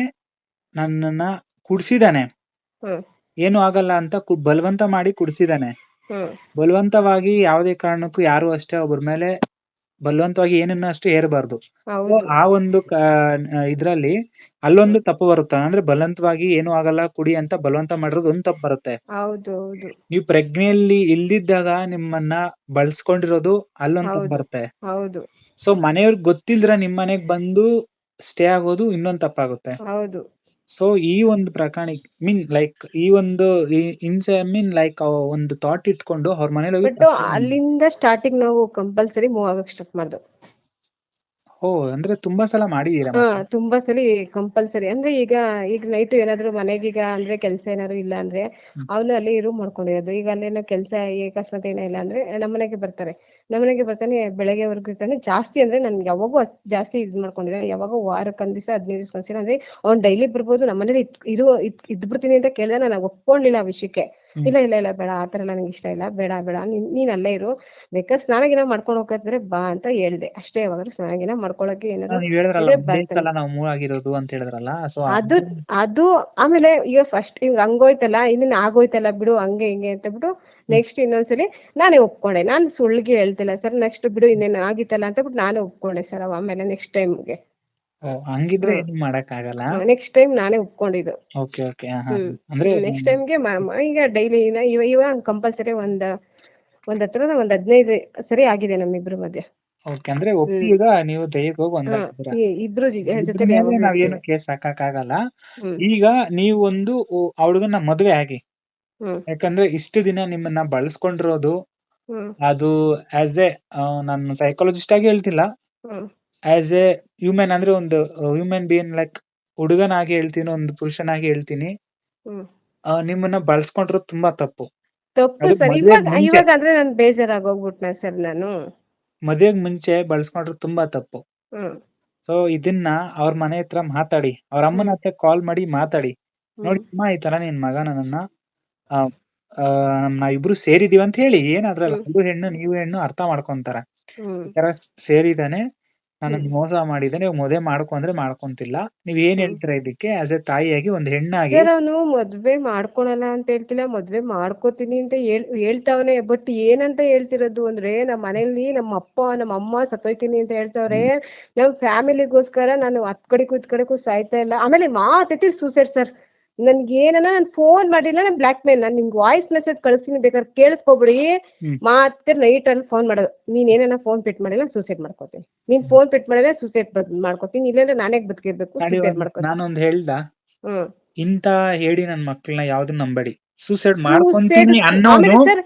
ನನ್ನನ್ನ ಕುಡ್ಸಿದಾನೆ. ಹ್ಮ್. ಏನು ಆಗಲ್ಲ ಅಂತ ಕು- ಬಲವಂತ ಮಾಡಿ ಕುಡ್ಸಿದಾನೆ. ಹ್ಮ್. ಬಲವಂತವಾಗಿ ಯಾವುದೇ ಕಾರಣಕ್ಕೂ ಯಾರು ಅಷ್ಟೇ ಒಬ್ಬರ ಮೇಲೆ ಬಲವಂತವಾಗಿ ಏನನ್ನ ಅಷ್ಟು ಏರಬಾರ್ದು. ಆ ಒಂದು ಇದ್ರಲ್ಲಿ ಅಲ್ಲೊಂದು ತಪ್ಪು ಬರುತ್ತೆ? ಅಂದ್ರೆ ಬಲವಂತವಾಗಿ ಏನು ಆಗಲ್ಲ ಕುಡಿ ಅಂತ ಬಲವಂತ ಮಾಡಿರೋದು ಒಂದ್ ತಪ್ಪು ಬರುತ್ತೆ. ನೀವು ಪ್ರಜ್ಞೆಯಲ್ಲಿ ಇಲ್ದಿದ್ದಾಗ ನಿಮ್ಮನ್ನ ಬಳಸ್ಕೊಂಡಿರೋದು ಅಲ್ಲೊಂದ್ ತಪ್ಪು ಬರುತ್ತೆ. ಸೊ ಮನೆಯವ್ರಿಗೆ ಗೊತ್ತಿಲ್ದ್ರ ನಿಮ್ ಮನೆಗ್ ಬಂದು ಸ್ಟೇ ಆಗೋದು ಇನ್ನೊಂದ್ ತಪ್ಪಾಗುತ್ತೆ. ಸೊ ಈ ಒಂದು ಪ್ರಕರಣ ಮೀನ್ ಲೈಕ್ ಈ ಒಂದು ಇನ್ಸೆ ಮೀನ್ ಲೈಕ್ ಒಂದು ಥಾಟ್ ಇಟ್ಕೊಂಡು ಅವ್ರ ಮನೇಲಿ ಹೋಗಿ ಅಲ್ಲಿಂದ ಸ್ಟಾರ್ಟಿಂಗ್ ನಾವು ಕಂಪಲ್ಸರಿ ಮೂವ್ ಆಗಕ್ ಸ್ಟಾರ್ಟ್ ಮಾಡ್ದು ಓ ಅಂದ್ರೆ ತುಂಬಾ ಸಲ ಮಾಡಿದೀರಾ ತುಂಬಾ ಸಲ ಕಂಪಲ್ಸರಿ ಅಂದ್ರೆ ಈಗ ಈಗ ನೈಟ್ ಏನಾದ್ರು ಈಗ ಅಂದ್ರೆ ಕೆಲಸ ಏನಾದ್ರು ಇಲ್ಲ ಅಂದ್ರೆ ಅವನು ಅಲ್ಲಿ ರೂಮ್ ಮಾಡ್ಕೊಂಡಿರೋದು. ಈಗ ಅಲ್ಲೇನೋ ಕೆಲ್ಸ ಅಕಸ್ಮಾತ್ ಏನೋ ಇಲ್ಲ ಅಂದ್ರೆ ನಮ್ಮ ಮನೆಗೆ ಬರ್ತಾರೆ. ನಮ್ಮನೆಗೆ ಬರ್ತಾನೆ ಬೆಳಗ್ಗೆವರೆಗೂ ಇರ್ತಾನೆ. ಜಾಸ್ತಿ ಅಂದ್ರೆ ನನ್ ಯಾವಾಗೂ ಜಾಸ್ತಿ ಇದ್ ಮಾಡ್ಕೊಂಡಿಲ್ಲ. ಯಾವಾಗ ವಾರಕ್ಕೆ ಒಂದ್ ದಿವಸ ಹದಿನೈದು ದಿವಸ ಒಂದ್ಸಲ ಅಂದ್ರೆ ಅವ್ನ್ ಡೈಲಿ ಬರ್ಬೋದು. ನಮ್ಮನೇಲಿ ಇರೋ ಬಿಡ್ತೀನಿ ಅಂತ ಕೇಳಿದ್ರೆ ನಾನು ಒಪ್ಕೊಂಡಿಲ್ಲ ಆ ವಿಷಯಕ್ಕೆ. ಇಲ್ಲ ಇಲ್ಲ ಇಲ್ಲ ಬೇಡ ಆತರ ನನಗೆ ಇಷ್ಟ ಇಲ್ಲ. ಬೇಡ ಬೇಡ ನೀನ್ ಅಲ್ಲೇ ಇರು. ಬೇಕಾದ್ರೆ ಸ್ನಾನ ಗಿನ ಮಾಡ್ಕೊಂಡು ಹೋಗತ್ತಿದ್ರೆ ಬಾ ಅಂತ ಹೇಳ್ದೆ. ಅಷ್ಟೇ ಯಾವಾಗ ಸ್ನಾನ ಗಿನ ಮಾಡ್ಕೊಳಕ್ಕೆ ಏನಾದ್ರು ಅದು ಅದು ಆಮೇಲೆ ಈಗ ಫಸ್ಟ್ ಈಗ ಹಂಗೋಯ್ತಲ್ಲ ಇನ್ನೇನ್ ಆಗೋಯ್ತಲ್ಲ ಬಿಡು ಹಂಗೆ ಹಿಂಗೆ ಅಂತ ಬಿಟ್ಟು ನೆಕ್ಸ್ಟ್ ಇನ್ನೊಂದ್ಸಲಿ ನಾನೇ ಒಪ್ಕೊಂಡೆ. ನಾನ್ ಸುಳ್ಳಿಗೆ ಹೇಳ್ತಿಲ್ಲ ಸರ್ ನೆಕ್ಸ್ಟ್ ಬಿಡು ಇನ್ನೇನು ಆಗಿತ್ತಲ್ಲ ಅಂತ ಬಿಟ್ಟು ನಾನೇ ಒಪ್ಕೊಂಡೆ ಸರ್ ಆಮೇಲೆ ನೆಕ್ಸ್ಟ್ ಟೈಮ್ಗೆ ಹಂಗಿದ್ರೆ. ಏನು ಮಾಡಕ್ ಆಗಲ್ಲ ನೆಕ್ಸ್ಟ್ ಟೈಮ್ ನಾನೇ ಒಪ್ಕೊಂಡಿದ್ದು. Okay okay. ಅಂದ್ರೆ ನೆಕ್ಸ್ಟ್ ಟೈಮ್ಗೆ ಈಗ ಡೈಲಿ ಇವ ಇವಾಗ ಕಂಪಲ್ಸರಿ ಒಂದ್ ಒಂದ್ ಹತ್ರ ಒಂದ್ ಹದಿನೈದು ಸರಿ ಆಗಿದೆ ನಮ್ಮಿಬ್ರ ಮಧ್ಯ. ಓಕೆ ಅಂದ್ರೆ ಈಗ ನೀವು ದೈಹಿಕ ಹೋಗಿ ಈ ಇಬ್ರು ಜಿ- ಇದ್ರ ಜೊತೆಲಿ ಮೇಲೆ ನಾವೇನು ಕೇಸ್ ಹಾಕಕ್ ಆಗಲ್ಲ ಈಗ ನೀವು ಒಂದು ಆ ಹುಡುಗನ ಮದ್ವೆ ಆಗಿ. ಯಾಕಂದ್ರೆ ಇಷ್ಟು ದಿನ ನಿಮ್ಮನ್ನ ಬಳಸ್ಕೊಂಡಿರೋದು ಹ್ಮ್. ಅದು ಆಸ್ ಎ ನಾನು ಸೈಕಾಲಜಿಸ್ಟ್ ಆಗಿ ಹೇಳ್ತಿಲ್ಲ. ಹ್ಮ್. ಆಸ್ ಎ ಹ್ಯೂಮನ್ ಅಂದ್ರೆ ಒಂದು ಹ್ಯೂಮನ್ ಬೀನ್ ಲೈಕ್ ಹುಡುಗನಾಗಿ ಹೇಳ್ತೀನಿ ಒಂದು ಪುರುಷನಾಗಿ ಹೇಳ್ತೀನಿ. ಹ್ಮ್. ಆ, ನಿಮ್ಮನ್ನ ಬಳಸ್ಕೊಂಡ್ರು ತುಂಬಾ ತಪ್ಪು. ತಪ್ಪು ಅದು ಸರ್. ಮದ್ವೆಗ್ ಇವಾಗ ಮುಂಚೆ. ಇವಾಗ ಅಂದ್ರೆ ನನ್ ಬೇಜಾರಾಗೋಗ್ಬಿಟ್ನ ಸರ್ ನಾನು. ಮದುವೆಗ್ ಮುಂಚೆ ಬಳಸ್ಕೊಂಡಿರೋದು ತುಂಬಾ ತಪ್ಪು. ಹ್ಮ್. ಸೊ ಇದನ್ನ ಅವ್ರ ಮನೆ ಹತ್ರ ಮಾತಾಡಿ. ಅವ್ರ ಅಮ್ಮನ ಹತ್ರ ಕಾಲ್ ಮಾಡಿ ಮಾತಾಡಿ. ನೋಡಿ ಅಮ್ಮ ಈ ತರ ನಿನ್ ಮಗ ನನ್ನನ್ನ ನಾವ್ ಇಬ್ರು ಸೇರಿದೀವಿ ಅಂತ ಹೇಳಿ ಏನಾದ್ರಲ್ಲ. ಅದು ಹೆಣ್ಣು ನೀವು ಹೆಣ್ಣು ಅರ್ಥ ಮಾಡ್ಕೊಂತಾರ. ಸೇರಿದಾನೆ ನನ್ನ. ಮೋಸ ಮಾಡಿದಾನೆ ಮದುವೆ ಮಾಡ್ಕೊ ಅಂದ್ರೆ ಮಾಡ್ಕೊಂತಿಲ್ಲ. ನೀವ್ ಏನ್ ಹೇಳ್ತೀರ ಇದಕ್ಕೆ? ಆಸ್ ಎ ತಾಯಿಯಾಗಿ ಒಂದ್ ಹೆಣ್ಣಾಗಿ. ಅವನು ಮದ್ವೆ ಮಾಡ್ಕೊಳಲ್ಲ ಅಂತ ಹೇಳ್ತಿಲ್ಲ ಮದ್ವೆ ಮಾಡ್ಕೋತೀನಿ ಅಂತ ಹೇಳ್ ಹೇಳ್ತಾವನೆ ಬಟ್ ಏನಂತ ಹೇಳ್ತಿರೋದು ಅಂದ್ರೆ ನಮ್ಮ ಮನೇಲಿ ನಮ್ಮ ಅಪ್ಪ ನಮ್ಮ ಅಮ್ಮ ಸತ್ತೋಯ್ತೀನಿ ಅಂತ ಹೇಳ್ತಾವ್ರೆ ನಮ್ ಫ್ಯಾಮಿಲಿಗೋಸ್ಕರ ನಾನು ಹತ್ ಕಡೆಗೂ ಇತ್ ಕಡೆಗೂ ಸಾಯ್ತಾ ಇಲ್ಲ. ಆಮೇಲೆ ಮಾತೈತಿ ಸೂಸೈಡ್ ಸರ್. ನನ್ಗೆ ಏನನ್ನ ನಾನ್ ಫೋನ್ ಮಾಡಿಲ್ಲ ನಾನು ಬ್ಲಾಕ್ ಮೇಲ್ ನಾನ್ ನಿಮ್ಗೆ ವಾಯ್ಸ್ ಮೆಸೇಜ್ ಕಳಿಸ್ತೀನಿ ಬೇಕಾದ್ರೆ ಕೇಳಿಸ್ಕೊಬಿಡಿ. ಮತ್ತೆ ನೈಟ್ ಅಲ್ಲಿ ಫೋನ್ ಮಾಡೋದು. ನೀನ್ ಏನೇನ ಫೋನ್ ಪಿಟ್ ಮಾಡಿಲ್ಲ ಸೂಸೈಡ್ ಮಾಡ್ಕೋತೀನಿ. ನೀನ್ ಫೋನ್ ಪಿಟ್ ಮಾಡಿದ್ರೆ ಸೂಸೈಡ್ ಮಾಡ್ಕೋತೀನಿ ಇಲ್ಲಾಂದ್ರೆ ನಾನೇ ಬದುಕಿರ್ಬೇಕು ಸೂಸೈಡ್ ಮಾಡ್ಕೋತೀನಿ. ನಾನೊಂದ್ ಹೇಳ್ದ? ಇಂತ ಹೇಳಿ ನನ್ ಮಕ್ಕಳನ್ನ ಯಾವ್ದು ನಂಬಡಿ. ಸೂಸೈಡ್ ಮಾಡ್ಕೊಂತೀನಿ ಅನ್ನೋದು ಆಮೇಲೆ ಸರ್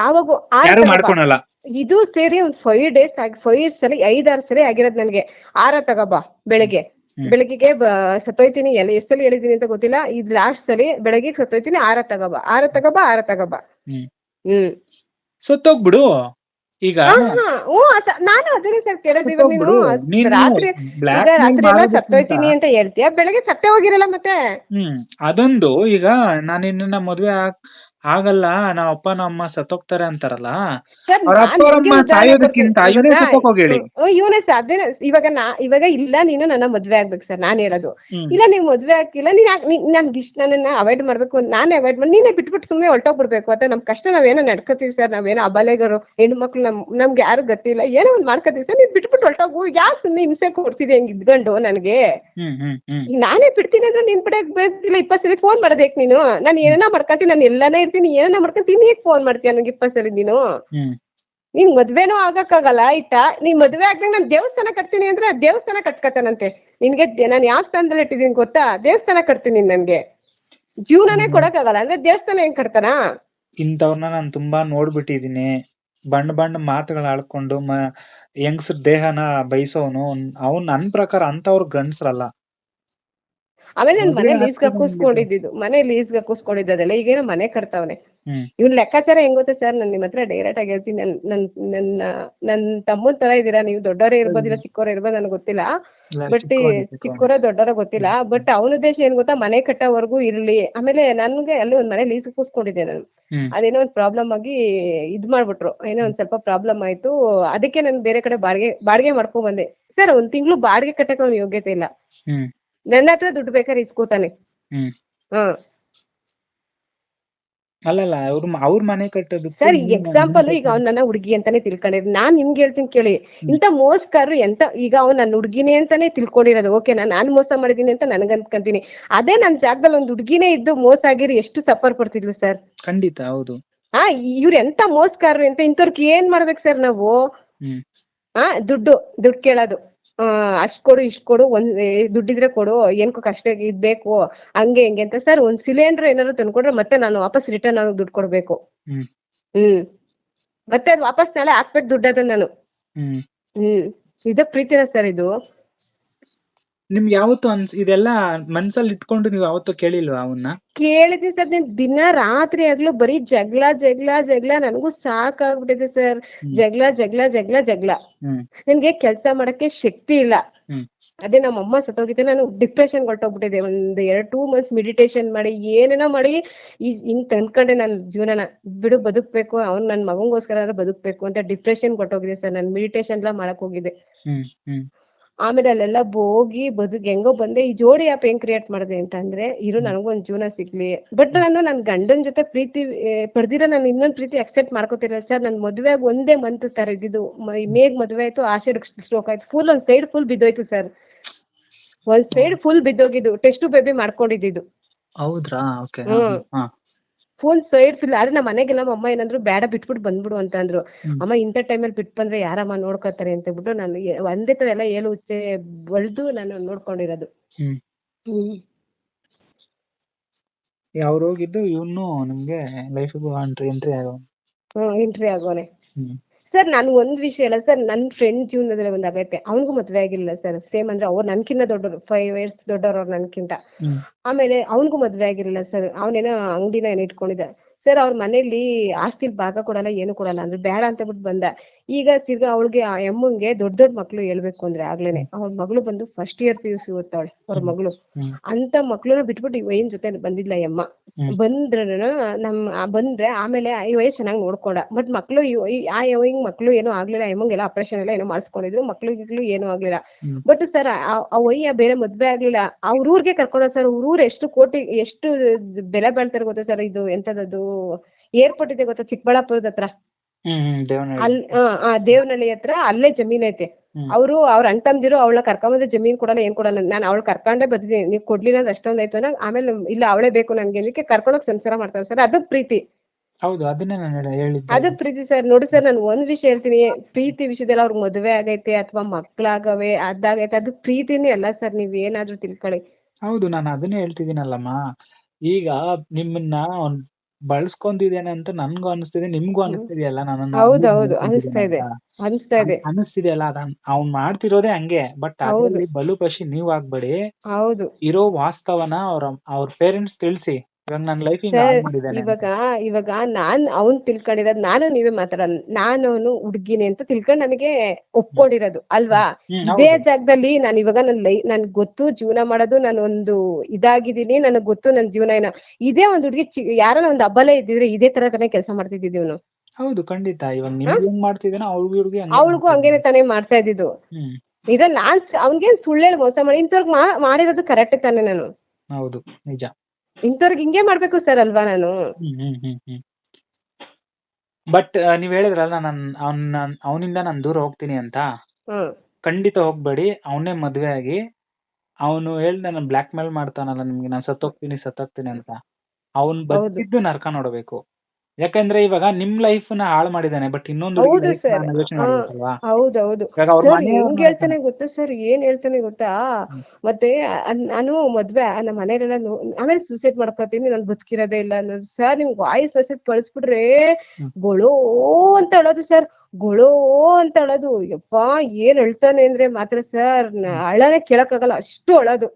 ಯಾವಾಗ ಯಾರು ಮಾಡ್ಕೊಳಲ್ಲ. ಇದು ಸೇರಿ ಒಂದ್ ಫೈವ್ ಡೇಸ್ ಆಗಿ ಫೈವ್ ಸಲ ಐದಾರು ಸರಿ ಆಗಿರೋದ್ ನನ್ಗೆ. ಆರ ತಗೋಬಾ ಬೆಳಗ್ಗೆ. ಹ್ಮ್. ಬೆಳಗ್ಗೆಗೆ ಬ- ಸತ್ತೋಯ್ತೀನಿ ಎಲ್ಲ ಎಷ್ಟಲ್ಲಿ ಹೇಳಿದೀನಿ ಅಂತ ಗೊತ್ತಿಲ್ಲ. ಇದ್ ಲಾಸ್ಟ್ ಸಲಿ ಬೆಳಗ್ಗೆ ಸತ್ತೋಯ್ತೀನಿ ಆರ ತಗೋಬಾ. ಆರ ತಗಬ ಆರ ತಗಬ. ಹ್ಮ್. ಸತ್ತೋಗ್ಬಿಡು. ಈಗ ಸ- ನಾನು ಅದನ್ನ ಸರ್ ಕೇಳೋದು ಇವಾಗ ನೀನು ರಾತ್ರಿ ಈಗ ರಾತ್ರಿ ಎಲ್ಲ ಸತ್ತೋಯ್ತೀನಿ ಅಂತ ಹೇಳ್ತೀಯ? ಬೆಳಗ್ಗೆ ಸತ್ತೇ ಹೋಗಿರಲ್ಲ ಮತ್ತೆ? ಹ್ಮ್. ಅದೊಂದು ಈಗ ನಾನು ನಿನ್ನ ಮದ್ವೆ ಆಗಲ್ಲ ನಾವ್ ಅಪ್ಪ ನಮ್ಮ ಅಮ್ಮ ಸತ್ತೋಗ್ತಾರೆ ಅಂತಾರಲ್ಲ? ಅವ್ರ ಅಪ್ಪ ಸಾಯೋದಕ್ಕಿಂತ ಇವನೇ ಸತ್ತೋಗ್ ಇವನೇ ಇವಾಗ ನಾ ಇವಾಗ ಇಲ್ಲ ನೀನು ನನ್ನ ಮದ್ವೆ ಆಗ್ಬೇಕು ಸರ್ ನಾನ್ ಹೇಳೋದು. ಇಲ್ಲ ನೀವ್ ಮದ್ವೆ ಆಗಿಲ್ಲ ನೀನ್ ನನ್ಗೆ ಇಷ್ಟ ನನ್ನನ್ನ ಅವಾಯ್ಡ್ ಮಾಡ್ಬೇಕು ನಾನೇ ಅವಾಯ್ಡ್ ಮಾಡಿ ನೀನೇ ಬಿಟ್ಬಿಟ್ಟು ಸುಮ್ನೆ ಹೊರಟೋಗ್ಬಿಡ್ಬೇಕು ಅಂತ ನಮ್ ಕಷ್ಟ ನಾವೇನೋ ನಡ್ಕೋತೀವಿ ಸರ್ ನಾವೇನೋ ಅಬಲೆಗರು ಹೆಣ್ಣು ಮಕ್ಳು ನಮ್ ನಮ್ಗೆ ಯಾರು ಗೊತ್ತಿಲ್ಲ ಏನೋ ಒಂದ್ ಮಾಡ್ಕೋತೀವಿ ಸರ್ ನೀನ್ ಬಿಟ್ಬಿಟ್ಟು ಹೊರಟೋಗು ಯಾಕೆ ಸುಮ್ನೆ ಹಿಂಸೆ ಕೊಡ್ಸಿದೆ ಹೆಂಗ್ ಇದ್ಕೊಂಡು ನನ್ಗೆ? ನಾನೇ ಬಿಡ್ತೀನಿ ಅಂದ್ರೆ ನಿನ್ ಬಿಡಕ್ ಬೇಕಿಲ್ಲ ಇಪ್ಪತ್ತು ಸಲ ಫೋನ್ ಮಾಡೋದೇಕ್ ನೀನು? ನಾನು ಏನೇನೋ ಮಾಡ್ಕೊತೀನಿ ನಾನು ಎಲ್ಲಾನೇ ಇರ್ತೀನಿ ಮಾಡ್ಕೊಂಡು ತಿನ್ ಹೇಗ್ ಫೋನ್ ಮಾಡ್ತೀಯ ನನಗೆ ಇಪ್ಪತ್ ಸರಿ ನೀನು? ನಿನ್ ಮದ್ವೆನೂ ಆಗಕ್ಕಾಗಲ್ಲ ಆಯ್ತಾ? ನೀನ್ ಮದ್ವೆ ಆಗ್ದಂಗ ನಾನ್ ದೇವಸ್ಥಾನ ಕಟ್ತೀನಿ ಅಂದ್ರೆ ದೇವಸ್ಥಾನ ಕಟ್ಕತಾನಂತೆ ನಿನ್ಗೆ ನಾನ್ ಯಾವ ಸ್ಥಾನದಲ್ಲಿ ಇಟ್ಟಿದೀನಿ ಗೊತ್ತಾ? ದೇವಸ್ಥಾನ ಕಟ್ತೀನಿ ನನ್ಗೆ. ಜೀವನನೇ ಕೊಡಕ್ಕಾಗಲ್ಲ ಅಂದ್ರೆ ದೇವಸ್ಥಾನ ಹೆಂಗ್ ಕಟ್ತಾನ? ಇಂಥವ್ರನ್ನ ನಾನು ತುಂಬಾ ನೋಡ್ಬಿಟ್ಟಿದೀನಿ ಬಣ್ಣ ಬಣ್ಣ ಮಾತುಗಳ ಆಡ್ಕೊಂಡು ಮ ಹೆಂಗಸ್ರ ದೇಹನ ಬಯಸೋನು ಅವ್ನ್ ನನ್ ಪ್ರಕಾರ ಅಂತವ್ರು ಗಂಡ್ಸ್ರಲ್ಲ. ಆಮೇಲೆ ನನ್ ಮದ್ವೆ ಮನೆ ಲೀಸ್ಗೆ ಕೂಸ್ಕೊಂಡಿದ್ದು ಮನೆ ಲೀಸ್ಗೆ ಕೂಸ್ಕೊಂಡಿದ್ದೆಲ್ಲ ಈಗೇನೋ ಮನೆ ಕಟ್ತಾವನೆ. ಇವ್ನ್ ಲೆಕ್ಕಾಚಾರ ಹೆಂಗ್ ಗೊತ್ತಾ ಸರ್ ನಾನ್ ನಿಮ್ ಹತ್ರ ಡೈರೆಕ್ಟ್ ಆಗಿ ಹೇಳ್ತೀನಿ. ನನ್ ನನ್ ನನ್ನ ನನ್ ತಮ್ಮನ್ ತರ ಇದೀರಾ ನೀವು ದೊಡ್ಡವರೇ ಇರ್ಬೋದಿಲ್ಲ ಚಿಕ್ಕವರೇ ಇರ್ಬೋದು ನನಗೆ ಗೊತ್ತಿಲ್ಲ. ಬಟ್. ಚಿಕ್ಕವರ ದೊಡ್ಡವರ ಗೊತ್ತಿಲ್ಲ. ಬಟ್ ಅವನ ಉದ್ದೇಶ ಏನ್ ಗೊತ್ತಾ? ಮನೆ ಕಟ್ಟೋವರೆಗೂ ಇರ್ಲಿ. ಆಮೇಲೆ ನನ್ಗೆ ಅಲ್ಲಿ ಒಂದ್ ಮನೆ ಲೀಸ್ ಕೂಸ್ಕೊಂಡಿದ್ದೆ ನಾನು. ಅದೇನೋ ಒಂದ್ ಪ್ರಾಬ್ಲಮ್ ಆಗಿ ಇದ್ ಮಾಡ್ಬಿಟ್ರು. ಏನೋ ಒಂದ್ ಸ್ವಲ್ಪ ಪ್ರಾಬ್ಲಮ್ ಆಯ್ತು. ಅದಕ್ಕೆ ನಾನು ಬೇರೆ ಕಡೆ ಬಾಡಿಗೆ ಬಾಡಿಗೆ ಮಾಡ್ಕೊಂಡ್ ಬಂದೆ. ಸರ್ ಒಂದ್ ತಿಂಗ್ಳು ಬಾಡಿಗೆ ಕಟ್ಟಕ್ಕೆ ಅವ್ನ ಯೋಗ್ಯತೆ ಇಲ್ಲ. ನನ್ನ ಹತ್ರ ದುಡ್ಡು ಬೇಕಾದ್ರೆ ಇಸ್ಕೋತಾನೆ. ಹ್ಮ್. ಹಾ. ಅಲ್ಲಲ್ಲ ಅವ್ರ ಅವ್ರ ಮನೆ ಕಟ್ಟೋದು ಸರ್ ಈಗ ಎಕ್ಸಾಂಪಲ್ ಈಗ ಅವ್ನ ನನ್ನ ಹುಡುಗಿ ಅಂತಾನೆ ತಿಳ್ಕೊಂಡಿರೋದು. ನಾನ್ ನಿಮ್ಗೆ ಹೇಳ್ತೀನಿ ಕೇಳಿ. ಇಂತ ಮೋಸಗಾರರು ಎಂತ ಈಗ ಅವ್ನ್ ನನ್ನ ಹುಡುಗಿನೇ ಅಂತಾನೆ ತಿಳ್ಕೊಂಡಿರೋದು. ಓಕೆನಾ ನಾನ್ ಮೋಸ ಮಾಡಿದೀನಿ ಅಂತ ನನ್ಗ ಅನ್ಕೊಂತೀನಿ ಅದೇ ನನ್ ಜಾಗದಲ್ಲಿ ಒಂದ್ ಹುಡುಗಿನೇ ಇದ್ದು ಮೋಸ ಆಗಿರಿ ಎಷ್ಟು ಸಫರ್ ಪಡ್ತಿದ್ಲು ಸರ್. ಖಂಡಿತ ಹೌದು. ಆ ಇವ್ರ ಎಂತ ಮೋಸಗಾರರು ಅಂತ ಇಂಥವ್ರಿಗೆ ಏನ್ ಮಾಡ್ಬೇಕು ಸರ್ ನಾವು? ಆ ದುಡ್ಡು ದುಡ್ಡು ಕೇಳೋದು. ಅಷ್ಟ್ ಕೊಡು ಇಷ್ಟ್ ಕೊಡು ಒಂದ್ ದುಡ್ಡಿದ್ರೆ ಕೊಡು ಏನ್ಕೋ ಕಷ್ಟ ಇದ್ ಬೇಕು ಹಂಗೆ ಹಿಂಗೆ ಅಂತ. ಸರ್ ಒಂದ್ ಸಿಲಿಂಡರ್ ಏನಾದ್ರು ತಂದ್ಕೊಂಡ್ರೆ ಮತ್ತೆ ನಾನು ವಾಪಸ್ ರಿಟರ್ನ್ ಆಗಿ ದುಡ್ಡು ಕೊಡ್ಬೇಕು. ಹ್ಮ್. ಮತ್ತೆ ಅದ್ ವಾಪಸ್ ನಾಳೆ ಹಾಕ್ಬೇಕು ದುಡ್ಡು ಅದನ್ನ ನಾನು. ಹ್ಮ್. ಹ್ಮ್. ಇದ ಪ್ರೀತಿನ ಸರ್ ಇದು. ನಿಮ್ಗೆ ಯಾವತ್ತು ಅನ್ಸ್ ಇದೆಲ್ಲ ಮನ್ಸಲ್ಲಿ ಇಟ್ಕೊಂಡು ನೀವು ಯಾವತ್ತು ಕೇಳಿಲ್ವಾ ಅವನ್ನ ಕೇಳಿದೆ ಸರ್ ನೀನ್ ದಿನ ರಾತ್ರಿ ಆಗ್ಲು ಬರೀ ಜಗಳ ಜಗಳ ಜಗಳ ನನಗೂ ಸಾಕಾಗ್ಬಿಟ್ಟಿದೆ ಸರ್. ಜಗಳ ಜಗಳ ಜಗಳ ಜಗಳ. ನಿನ್ಗೆ ಕೆಲ್ಸ ಮಾಡಕ್ಕೆ ಶಕ್ತಿ ಇಲ್ಲ. ಅದೇ ನಮ್ಮ ಅಮ್ಮ ಸತ್ತೋಗಿದ್ದೆ ನಾನು ಡಿಪ್ರೆಷನ್ ಕೊಟ್ಟೋಗ್ಬಿಟ್ಟಿದೆ ಒಂದ್ ಎರಡ್ ಟೂ ಮಂತ್ಸ್ ಮೆಡಿಟೇಷನ್ ಮಾಡಿ ಏನೇನೋ ಮಾಡಿ ಈ ಹಿಂಗ್ ತಂದ್ಕೊಂಡೆ ನನ್ ಜೀವನನ. ಬಿಡು ಬದುಕ್ಬೇಕು. ಅವ್ನ್ ನನ್ ಮಗಂಗೋಸ್ಕರ ಬದುಕ್ಬೇಕು ಅಂತ ಡಿಪ್ರೆಷನ್ ಕೊಟ್ಟೋಗಿದೆ ಸರ್. ನಾನು ಮೆಡಿಟೇಷನ್ ಎಲ್ಲ ಮಾಡಕ್ ಹ್ಮ್. ಆಮೇಲೆ ಅಲ್ಲೆಲ್ಲ ಹೋಗಿ ಬದುಕ್ ಹೆಂಗೋ ಬಂದೆ ಈ ಜೋಡಿ ಆಪ್ ಹೆಂಗ್ ಕ್ರಿಯೇಟ್ ಮಾಡಿದೆ ಅಂತ ಅಂದ್ರೆ ಇರು ನನಗೊಂದ್ ಜೀವನ ಸಿಗ್ಲಿ. ಬಟ್ ನಾನು ನನ್ ಗಂಡನ್ ಜೊತೆ ಪ್ರೀತಿ ಪಡೆದಿರೋ ನಾನು ಇನ್ನೊಂದ್ ಪ್ರೀತಿ ಅಕ್ಸೆಪ್ಟ್ ಮಾಡ್ಕೋತಿರಲ್ಲ ಸರ್. ನನ್ ಮದ್ವೆ ಆಗಿ ಒಂದೇ ಮಂತ್ ಸರ್ ಇದ್ದಿದ್ದು. ಮೇಗ್ ಮದ್ವೆ ಆಯ್ತು ಆಶೆ ಸ್ಟ್ರೋಕ್ ಆಯ್ತು. ಫುಲ್ ಒಂದ್ ಸೈಡ್ ಫುಲ್ ಬಿದ್ದೋಯ್ತು ಸರ್. ಒಂದ್ ಸೈಡ್ ಫುಲ್ ಬಿದ್ದೋಗಿದ್ದು. ಟೆಸ್ಟ್ ಬೇಬಿ ಮಾಡ್ಕೊಂಡಿದ್ದು ಹೌದ್ರಾ? ಫುಲ್ ಸೈಡ್ ಫಿಲ್ ಆದ್ರೆ ನಮ್ಮ ಮನೆಗೆಲ್ಲ ನಮ್ಮ ಅಮ್ಮ ಏನಂದ್ರು ಬೇಡ ಬಿಟ್ಬಿಟ್ಟು ಬಂದ್ಬಿಡು ಅಂತ ಅಂದ್ರು. ಅಮ್ಮ ಇಂಥ ಟೈಮಲ್ಲಿ ಬಿಟ್ ಬಂದ್ರೆ ಯಾರಮ್ಮ ನೋಡ್ಕೊತಾರೆ ಅಂತ ಹೇಳ್ಬಿಟ್ಟು ನಾನು ಒಂದೇ ತರ ಎಲ್ಲ ಏಳು ಉಚ್ಚೆ ಬಳ್ದು ನಾನು ನೋಡ್ಕೊಂಡಿರೋದು. ಹ್ಮ್. ಅವ್ರು ಹೋಗಿದ್ದು? ಇವನು ನಮ್ಗೆ ಲೈಫ್ ಎಂಟ್ರಿ ಎಂಟ್ರಿ ಆಗೋ ಎಂಟ್ರಿ ಆಗೋನೆ ಸರ್ ನಾನು ಒಂದ್ ವಿಷಯ ಅಲ್ಲ ಸರ್ ನನ್ನ ಫ್ರೆಂಡ್ ಜೀವನದಲ್ಲಿ ಒಂದ್ ಆಗೈತೆ ಅವ್ನಿಗೂ ಮದ್ವೆ ಆಗಿಲ್ಲ ಸರ್ ಸೇಮ್ ಅಂದ್ರೆ ಅವ್ರು ನನ್ಕಿಂತ ದೊಡ್ಡವರು ಫೈವ್ ಇಯರ್ಸ್ ದೊಡ್ಡವ್ರು ಅವ್ರು ನನ್ಕಿಂತ. ಆಮೇಲೆ ಅವನಿಗೂ ಮದ್ವೆ ಆಗಿರಲಿಲ್ಲ ಸರ್ ಅವನೇನೋ ಅಂಗಡಿನ ಏನೋ ಇಟ್ಕೊಂಡಿದ್ದ. ಸರ್ ಅವ್ರ ಮನೇಲಿ ಆಸ್ತಿಲ್ ಭಾಗ ಕೊಡಲ್ಲ ಏನು ಕೊಡಲ್ಲ ಅಂದ್ರೆ ಬೇಡ ಅಂತ ಬಿಟ್ಟು ಬಂದ. ಈಗ ತಿರ್ಗಾ ಅವಳಿಗೆ ಆ ಅಮ್ಮಂಗೆ ದೊಡ್ಡ ದೊಡ್ಡ ಮಕ್ಳು ಹೇಳ್ಬೇಕು ಅಂದ್ರೆ ಆಗ್ಲೇನೆ. ಅವ್ರ ಮಗಳು ಬಂದು first year P U C ಓದ್ತಾಳೆ ಅವ್ರ ಮಗಳು. ಅಂತ ಮಕ್ಳು ಬಿಟ್ಬಿಟ್ಟು ಈ ವಯನ್ ಜೊತೆ ಬಂದಿಲ್ಲ ಯಮ್ಮ? ಅಮ್ಮ ಹ್ಮ್. ಬಂದ್ರೂ ನಮ್ ಬಂದ್ರೆ ಆಮೇಲೆ ಈ ವಯಸ್ಸು ಚೆನ್ನಾಗಿ ನೋಡ್ಕೊಂಡ. ಬಟ್ ಮಕ್ಳು ಆ ಹಿಂಗ್ ಮಕ್ಳು ಏನೂ ಆಗ್ಲಿಲ್ಲ ಎಮ್ಮಂಗೆಲ್ಲ ಆಪರೇಷನ್ ಎಲ್ಲ ಏನೋ ಮಾಡಿಸ್ಕೊಂಡಿದ್ರು ಮಕ್ಳು ಏನು ಏನೂ ಆಗ್ಲಿಲ್ಲ. ಬಟ್ ಸರ್ ಆ ವಯ್ಯ ಬೇರೆ ಮದ್ವೆ ಆಗ್ಲಿಲ್ಲ. ಅವ್ರ ಊರ್ಗೆ ಕರ್ಕೊಂಡ ಸರ್ ಊರ್ ಎಷ್ಟು ಕೋಟಿ ಎಷ್ಟು ಬೆಲೆ ಬಾಳ್ತಾರೆ ಗೊತ್ತಾ ಸರ್ ಇದು ಎಂತದದು ಏರ್ಪೋರ್ಟ್ ಇದೆ ಗೊತ್ತಾ? ಚಿಕ್ಕಬಳ್ಳಾಪುರದ ಹತ್ರ. ಅಲ್ ಆ, ದೇವನಹಳ್ಳಿ ಹತ್ರ ಅಲ್ಲೇ ಜಮೀನ್ ಐತೆ. ಅವರು ಅವ್ರು ಅಣ್ಣ ತಮ್ದಿರು ಅವಳ ಕರ್ಕೊಂಬಂದ್ರೆ ಜಮೀನ್ ಕೊಡಲ್ಲ ಏನ್ ಕೊಡಲ್ಲ. ನಾನು ಅವಳು ಕರ್ಕೊಂಡೇ ಬಂದಿದ್ದೀನಿ ನೀವ್ ಕೊಡ್ಲಿಲ್ಲ ಅಂದ್ರೆ ಅಷ್ಟೊಂದ್ ಆಯ್ತು ಅನ್ನೋ ಆಮೇಲೆ ಇಲ್ಲ ಅವಳೇ ಬೇಕು ನನ್ಗೆ ಏನಕ್ಕೆ ಕರ್ಕೊಂಡೋಗ್ ಸಂಸಾರ ಮಾಡ್ತಾರೆ ಸರ್. ಅದಕ್ ಪ್ರೀತಿ. ಹೌದು ಅದನ್ನೇ ನಾನು ಹೇಳಿದ್ದೆ. ಅದಕ್ ಪ್ರೀತಿ ಸರ್. ನೋಡಿ ಸರ್ ನಾನು ಒಂದ್ ವಿಷಯ ಹೇಳ್ತೀನಿ. ಪ್ರೀತಿ ವಿಷಯದಲ್ಲಿ ಅವ್ರ ಮದ್ವೆ ಆಗೈತೆ ಅಥವಾ ಮಕ್ಳಾಗವೆ ಅದಾಗೈತೆ ಅದು ಪ್ರೀತಿನೇ ಅಲ್ಲ ಸರ್. ನೀವ್ ಏನಾದ್ರೂ ತಿಳ್ಕೊಳ್ಳಿ. ಹೌದು ನಾನು ಅದನ್ನೇ ಹೇಳ್ತಿದ್ದೀನಲ್ಲಮ್ಮ. ಈಗ ನಿಮ್ಮನ್ನ ಬಳಸ್ಕೊಂಡಿದ್ದೇನೆ ಅಂತ ನನ್ಗೂ ಅನಿಸ್ತಿದೆ ನಿಮ್ಗೂ ಅನಿಸ್ತಿದೆಯಲ್ಲ ನಾನು ಅನಿಸ್ತಿದೆಯಲ್ಲ ಅದ ಅವ್ನ್ ಮಾಡ್ತಿರೋದೇ ಹಂಗೆ ಬಟ್ ಅದ್ರಲ್ಲಿ ಬಲು ಬಲುಪಶಿ ನೀವ್ ಆಗ್ಬೇಡಿ. ಹೌದು. ಇರೋ ವಾಸ್ತವನ ಅವ್ರ ಅವ್ರ ಪೇರೆಂಟ್ಸ್ ತಿಳಿಸಿ. ಇವಾಗ ಲೈಫ್. ಇವಾಗ ಇವಾಗ ನಾನ್ ಅವ್ನ್ ತಿಳ್ಕೊಂಡಿರೋದ್ ನಾನು ನೀವೇ ಮಾತಾಡೋದು. ನಾನು ಅವನು ಹುಡ್ಗಿನೇ ಅಂತ ತಿಳ್ಕೊಂಡ್ ನನಗೆ ಒಪ್ಕೊಂಡಿರೋದು ಅಲ್ವಾ? ಇದೇ ಜಾಗದಲ್ಲಿ ನಾನು ಇವಾಗ ನನ್ ಲೈ ನನ್ ಗೊತ್ತು ಜೀವನ ಮಾಡೋದು ನಾನು ಒಂದು ಇದಾಗಿದ್ದೀನಿ ನನಗ್ ಗೊತ್ತು ನನ್ ಜೀವನ ಏನೋ. ಇದೇ ಒಂದ್ ಹುಡ್ಗಿ ಯಾರನ್ನ ಒಂದ್ ಅಬಲೆ ಇದ್ದಿದ್ರೆ ಇದೇ ತರ ತಾನೇ ಕೆಲಸ ಮಾಡ್ತಿದ್ದಿದ್ದು ಇವ್ನು. ಹೌದು ಖಂಡಿತ. ಇವಾಗ ನಿಮ್ಗೆ ಹೆಂಗ್ ಮಾಡ್ತಿದ್ದಾನೋ ಅವ್ಳಿಗೂ ಹಂಗೇನೆ ತಾನೇ ಮಾಡ್ತಾ ಇದ್ದಿದ್ದು ಇದ್ರ ನಾನ್ ಅವ್ನ್ಗೇನ್ ಸುಳ್ಳು ಮೋಸ ಮಾಡಿ ಇಂಥವ್ರಿಗೆ ಮಾಡಿರೋದು ಕರೆಕ್ಟ್ ತಾನೇ ನಾನು. ಹೌದು ನಿಜ. ಇಂಥವ್ರಿಗೆ ಹಿಂಗೆ ಮಾಡ್ಬೇಕು ಸರ್ ಅಲ್ವಾ ನಾನು? ಬಟ್ ನೀವ್ ಹೇಳಿದ್ರಲ್ಲ ನಾನ್ ಅವ್ನ ಅವನಿಂದ ನಾನ್ ದೂರ ಹೋಗ್ತೀನಿ ಅಂತ. ಖಂಡಿತ ಹೋಗ್ಬೇಡಿ. ಅವನೇ ಮದ್ವೆ ಆಗಿ. ಅವನು ಹೇಳ್ದ ನಾನು ಬ್ಲಾಕ್ ಮೇಲ್ ಮಾಡ್ತಾನಲ್ಲ ನಿಮ್ಗೆ ನಾನ್ ಸತ್ತೋಗ್ತೀನಿ ಸತ್ತೋಗ್ತೀನಿ ಅಂತ. ಅವ್ನ್ ಬದುಕಿದ್ದು ನರಕ ನೋಡ್ಬೇಕು. ಯಾಕಂದ್ರೆ ಇವಾಗ ನಿಮ್ ಲೈಫ್ನ ಹಾಳು ಮಾಡಿದಾನೆ ಬಟ್ ಇನ್ನೊಂದು ಹೌದು ಸರ್ ಹೌದೌದು. ಹೆಂಗ್ ಹೇಳ್ತಾನೆ ಗೊತ್ತಾ ಸರ್ ಏನ್ ಹೇಳ್ತಾನೆ ಗೊತ್ತಾ? ಮತ್ತೆ ನಾನು ಮದ್ವೆ ನಮ್ಮ ಮನೇಲಿ ನಾನು ಆಮೇಲೆ ಸೂಸೈಡ್ ಮಾಡ್ಕೊತೀನಿ ನಾನು ಬದುಕಿರೋದೇ ಇಲ್ಲ ಅನ್ನೋದು. ಸರ್ ನಿಮ್ಗೆ ವಾಯ್ಸ್ ಮೆಸೇಜ್ ಕಳಿಸ್ಬಿಟ್ರೆ. ಗೊಳೋ ಅಂತ ಹೇಳೋದು ಸರ್ ಗೊಳೋ ಅಂತ ಹೇಳೋದು. ಯಪ್ಪಾ ಏನ್ ಹೇಳ್ತಾನೆ ಅಂದ್ರೆ ಮಾತ್ರ ಸರ್ ಅಳನೆ ಕೇಳಕ್ಕಾಗಲ್ಲ. ಅಷ್ಟು ಅಳೋದು.